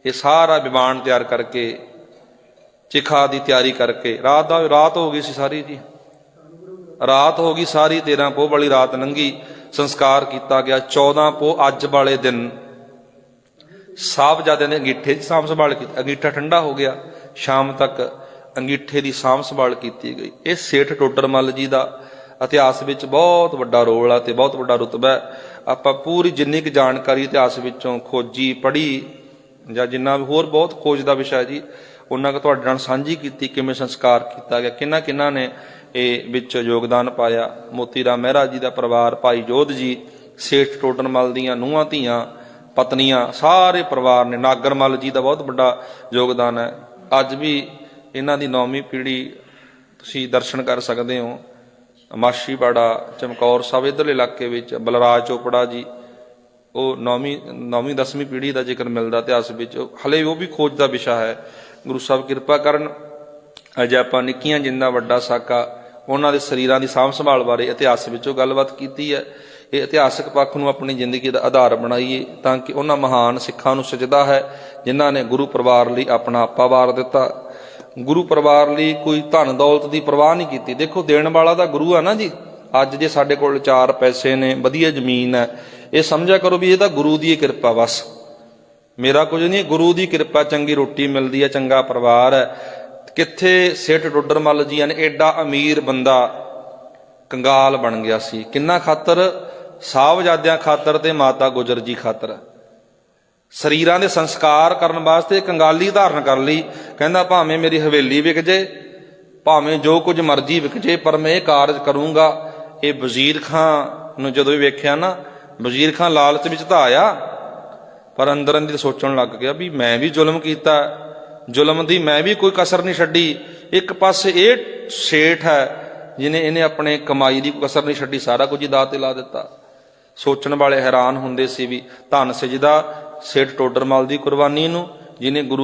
ਇਹ ਸਾਰਾ ਵਿਮਾਨ ਤਿਆਰ ਕਰਕੇ, ਚਿਖਾ ਦੀ ਤਿਆਰੀ ਕਰਕੇ, ਰਾਤ ਦਾ ਰਾਤ ਹੋ ਗਈ ਸੀ ਸਾਰੀ ਜੀ। ਰਾਤ ਹੋ ਗਈ ਸਾਰੀ 13 ਪੋਹ ਵਾਲੀ ਰਾਤ ਲੰਘੀ, ਸੰਸਕਾਰ ਕੀਤਾ ਗਿਆ 14 ਪੋਹ ਅੱਜ ਵਾਲੇ ਦਿਨ। ਸਾਹਿਬਜ਼ਾਦਿਆਂ ਨੇ ਅੰਗੀਠੇ ਦੀ ਸਾਂਭ ਸੰਭਾਲ ਕੀਤੀ, ਅੰਗੀਠਾ ਠੰਡਾ ਹੋ ਗਿਆ, ਸ਼ਾਮ ਤੱਕ ਅੰਗੀਠੇ ਦੀ ਸਾਂਭ ਸੰਭਾਲ ਕੀਤੀ ਗਈ। ਇਹ ਸੇਠ ਟੋਡਰਮਲ ਜੀ ਦਾ ਇਤਿਹਾਸ ਵਿੱਚ ਬਹੁਤ ਵੱਡਾ ਰੋਲ ਆ ਤੇ ਬਹੁਤ ਵੱਡਾ ਰੁਤਬਾ ਹੈ। ਆਪਾਂ ਪੂਰੀ ਜਿੰਨੀ ਕੁ ਜਾਣਕਾਰੀ ਇਤਿਹਾਸ ਵਿੱਚੋਂ ਖੋਜੀ, ਪੜ੍ਹੀ, ਜਾਂ ਜਿੰਨਾ ਵੀ ਹੋਰ ਬਹੁਤ ਖੋਜ ਦਾ ਵਿਸ਼ਾ ਜੀ, ਉਹਨਾਂ ਕੁ ਤੁਹਾਡੇ ਨਾਲ ਸਾਂਝੀ ਕੀਤੀ, ਕਿਵੇਂ ਸੰਸਕਾਰ ਕੀਤਾ ਗਿਆ, ਕਿੰਨਾ ਕਿੰਨਾ ਨੇ ਇਹ ਵਿੱਚ ਯੋਗਦਾਨ ਪਾਇਆ। ਮੋਤੀ ਰਾਮ ਮਹਿਰਾ ਜੀ ਦਾ ਪਰਿਵਾਰ, ਭਾਈ ਜੋਧ ਜੀ, ਸੇਠ ਟੋਡਰਮਲ ਦੀਆਂ ਨੂੰਹਾਂ, ਧੀਆਂ, ਪਤਨੀਆਂ, ਸਾਰੇ ਪਰਿਵਾਰ ਨੇ, ਨਾਗਰਮਲ ਜੀ ਦਾ ਬਹੁਤ ਵੱਡਾ ਯੋਗਦਾਨ ਹੈ। ਅੱਜ ਵੀ ਇਹਨਾਂ ਦੀ ਨੌਵੀਂ ਪੀੜ੍ਹੀ ਤੁਸੀਂ ਦਰਸ਼ਨ ਕਰ ਸਕਦੇ ਹੋ। ਮਾਸ਼ੀਵਾੜਾ, ਚਮਕੌਰ ਸਾਹਿਬ, ਇਧਰਲੇ ਇਲਾਕੇ ਵਿੱਚ ਬਲਰਾਜ ਚੋਪੜਾ ਜੀ, ਉਹ ਨੌਵੀਂ ਨੌਵੀਂ, ਦਸਵੀਂ ਪੀੜ੍ਹੀ ਦਾ ਜ਼ਿਕਰ ਮਿਲਦਾ ਇਤਿਹਾਸ ਵਿੱਚ। ਹਲੇ ਉਹ ਵੀ ਖੋਜ ਦਾ ਵਿਸ਼ਾ ਹੈ। ਗੁਰੂ ਸਾਹਿਬ ਕਿਰਪਾ ਕਰਨ, ਅੱਜ ਆਪਾਂ ਨਿੱਕੀਆਂ ਜਿੰਨਾ ਵੱਡਾ ਸਾਕਾ, ਉਹਨਾਂ ਦੇ ਸਰੀਰਾਂ ਦੀ ਸਾਂਭ ਸੰਭਾਲ ਬਾਰੇ ਇਤਿਹਾਸ ਵਿੱਚੋਂ ਗੱਲਬਾਤ ਕੀਤੀ ਹੈ। ਇਹ ਇਤਿਹਾਸਕ ਪੱਖ ਨੂੰ ਆਪਣੀ ਜ਼ਿੰਦਗੀ ਦਾ ਆਧਾਰ ਬਣਾਈਏ ਤਾਂ ਕਿ ਉਹਨਾਂ ਮਹਾਨ ਸਿੱਖਾਂ ਨੂੰ ਸਜਦਾ ਹੈ, ਜਿਨ੍ਹਾਂ ਨੇ ਗੁਰੂ ਪਰਿਵਾਰ ਲਈ ਆਪਣਾ ਆਪਾ ਵਾਰ ਦਿੱਤਾ। ਗੁਰੂ ਪਰਿਵਾਰ ਲਈ ਕੋਈ ਧਨ ਦੌਲਤ ਦੀ ਪਰਵਾਹ ਨਹੀਂ ਕੀਤੀ। ਦੇਖੋ, ਦੇਣ ਵਾਲਾ ਤਾਂ ਗੁਰੂ ਆ ਨਾ ਜੀ। ਅੱਜ ਜੇ ਸਾਡੇ ਕੋਲ ਚਾਰ ਪੈਸੇ ਨੇ, ਵਧੀਆ ਜ਼ਮੀਨ ਹੈ, ਇਹ ਸਮਝਿਆ ਕਰੋ ਵੀ ਇਹ ਤਾਂ ਗੁਰੂ ਦੀ ਕਿਰਪਾ ਬਸ। ਮੇਰਾ ਕੁਝ ਨਹੀਂ, ਗੁਰੂ ਦੀ ਕਿਰਪਾ ਚੰਗੀ ਰੋਟੀ ਮਿਲਦੀ ਹੈ, ਚੰਗਾ ਪਰਿਵਾਰ ਹੈ। ਕਿੱਥੇ ਸੇਠ ਡੋਡਰਮਲ ਜੀ ਨੇ ਐਡਾ ਅਮੀਰ ਬੰਦਾ ਕੰਗਾਲ ਬਣ ਗਿਆ ਸੀ। ਕਿੰਨਾ ਖਾਤਰ? ਸਾਹਿਬਜ਼ਾਦਿਆਂ ਖਾਤਰ ਤੇ ਮਾਤਾ ਗੁਜਰ ਜੀ ਖਾਤਰ। ਸਰੀਰਾਂ ਦੇ ਸੰਸਕਾਰ ਕਰਨ ਵਾਸਤੇ ਕੰਗਾਲੀ ਧਾਰਨ ਕਰ ਲਈ। ਕਹਿੰਦਾ, ਭਾਵੇਂ ਮੇਰੀ ਹਵੇਲੀ ਵਿਕ ਜੇ, ਭਾਵੇਂ ਜੋ ਕੁਝ ਮਰਜ਼ੀ ਵਿਕ ਜੇ, ਪਰ ਮੈਂ ਇਹ ਕਾਰਜ ਕਰੂੰਗਾ। ਇਹ ਵਜ਼ੀਰ ਖਾਂ ਨੂੰ ਜਦੋਂ ਵੇਖਿਆ ਨਾ, ਵਜ਼ੀਰ ਖਾਂ ਲਾਲਚ ਵਿੱਚ ਤਾਂ ਆਇਆ, ਪਰ ਅੰਦਰ ਅੰਦਰ ਸੋਚਣ ਲੱਗ ਗਿਆ ਵੀ ਮੈਂ ਵੀ ਜ਼ੁਲਮ ਕੀਤਾ। ਜ਼ੁਲਮ ਦੀ ਮੈਂ ਵੀ ਕੋਈ ਕਸਰ ਨਹੀਂ ਛੱਡੀ। ਇੱਕ ਪਾਸੇ ਇਹ ਸੇਠ ਹੈ ਜਿਨੇ ਇਹਨੇ ਆਪਣੇ ਕਮਾਈ ਦੀ ਕਸਰ ਨਹੀਂ ਛੱਡੀ, ਸਾਰਾ ਕੁਝ ਹੀ ਦਾਅ ਤੇ ਲਾ ਦਿੱਤਾ। ਸੋਚਣ ਵਾਲੇ ਹੈਰਾਨ ਹੁੰਦੇ ਸੀ ਵੀ ਧੰਨ ਸਜਦਾ ਸੇਠ ਟੋਡਰਮਲ ਦੀ ਕੁਰਬਾਨੀ ਨੂੰ ਜਿਨੇ ਗੁਰੂ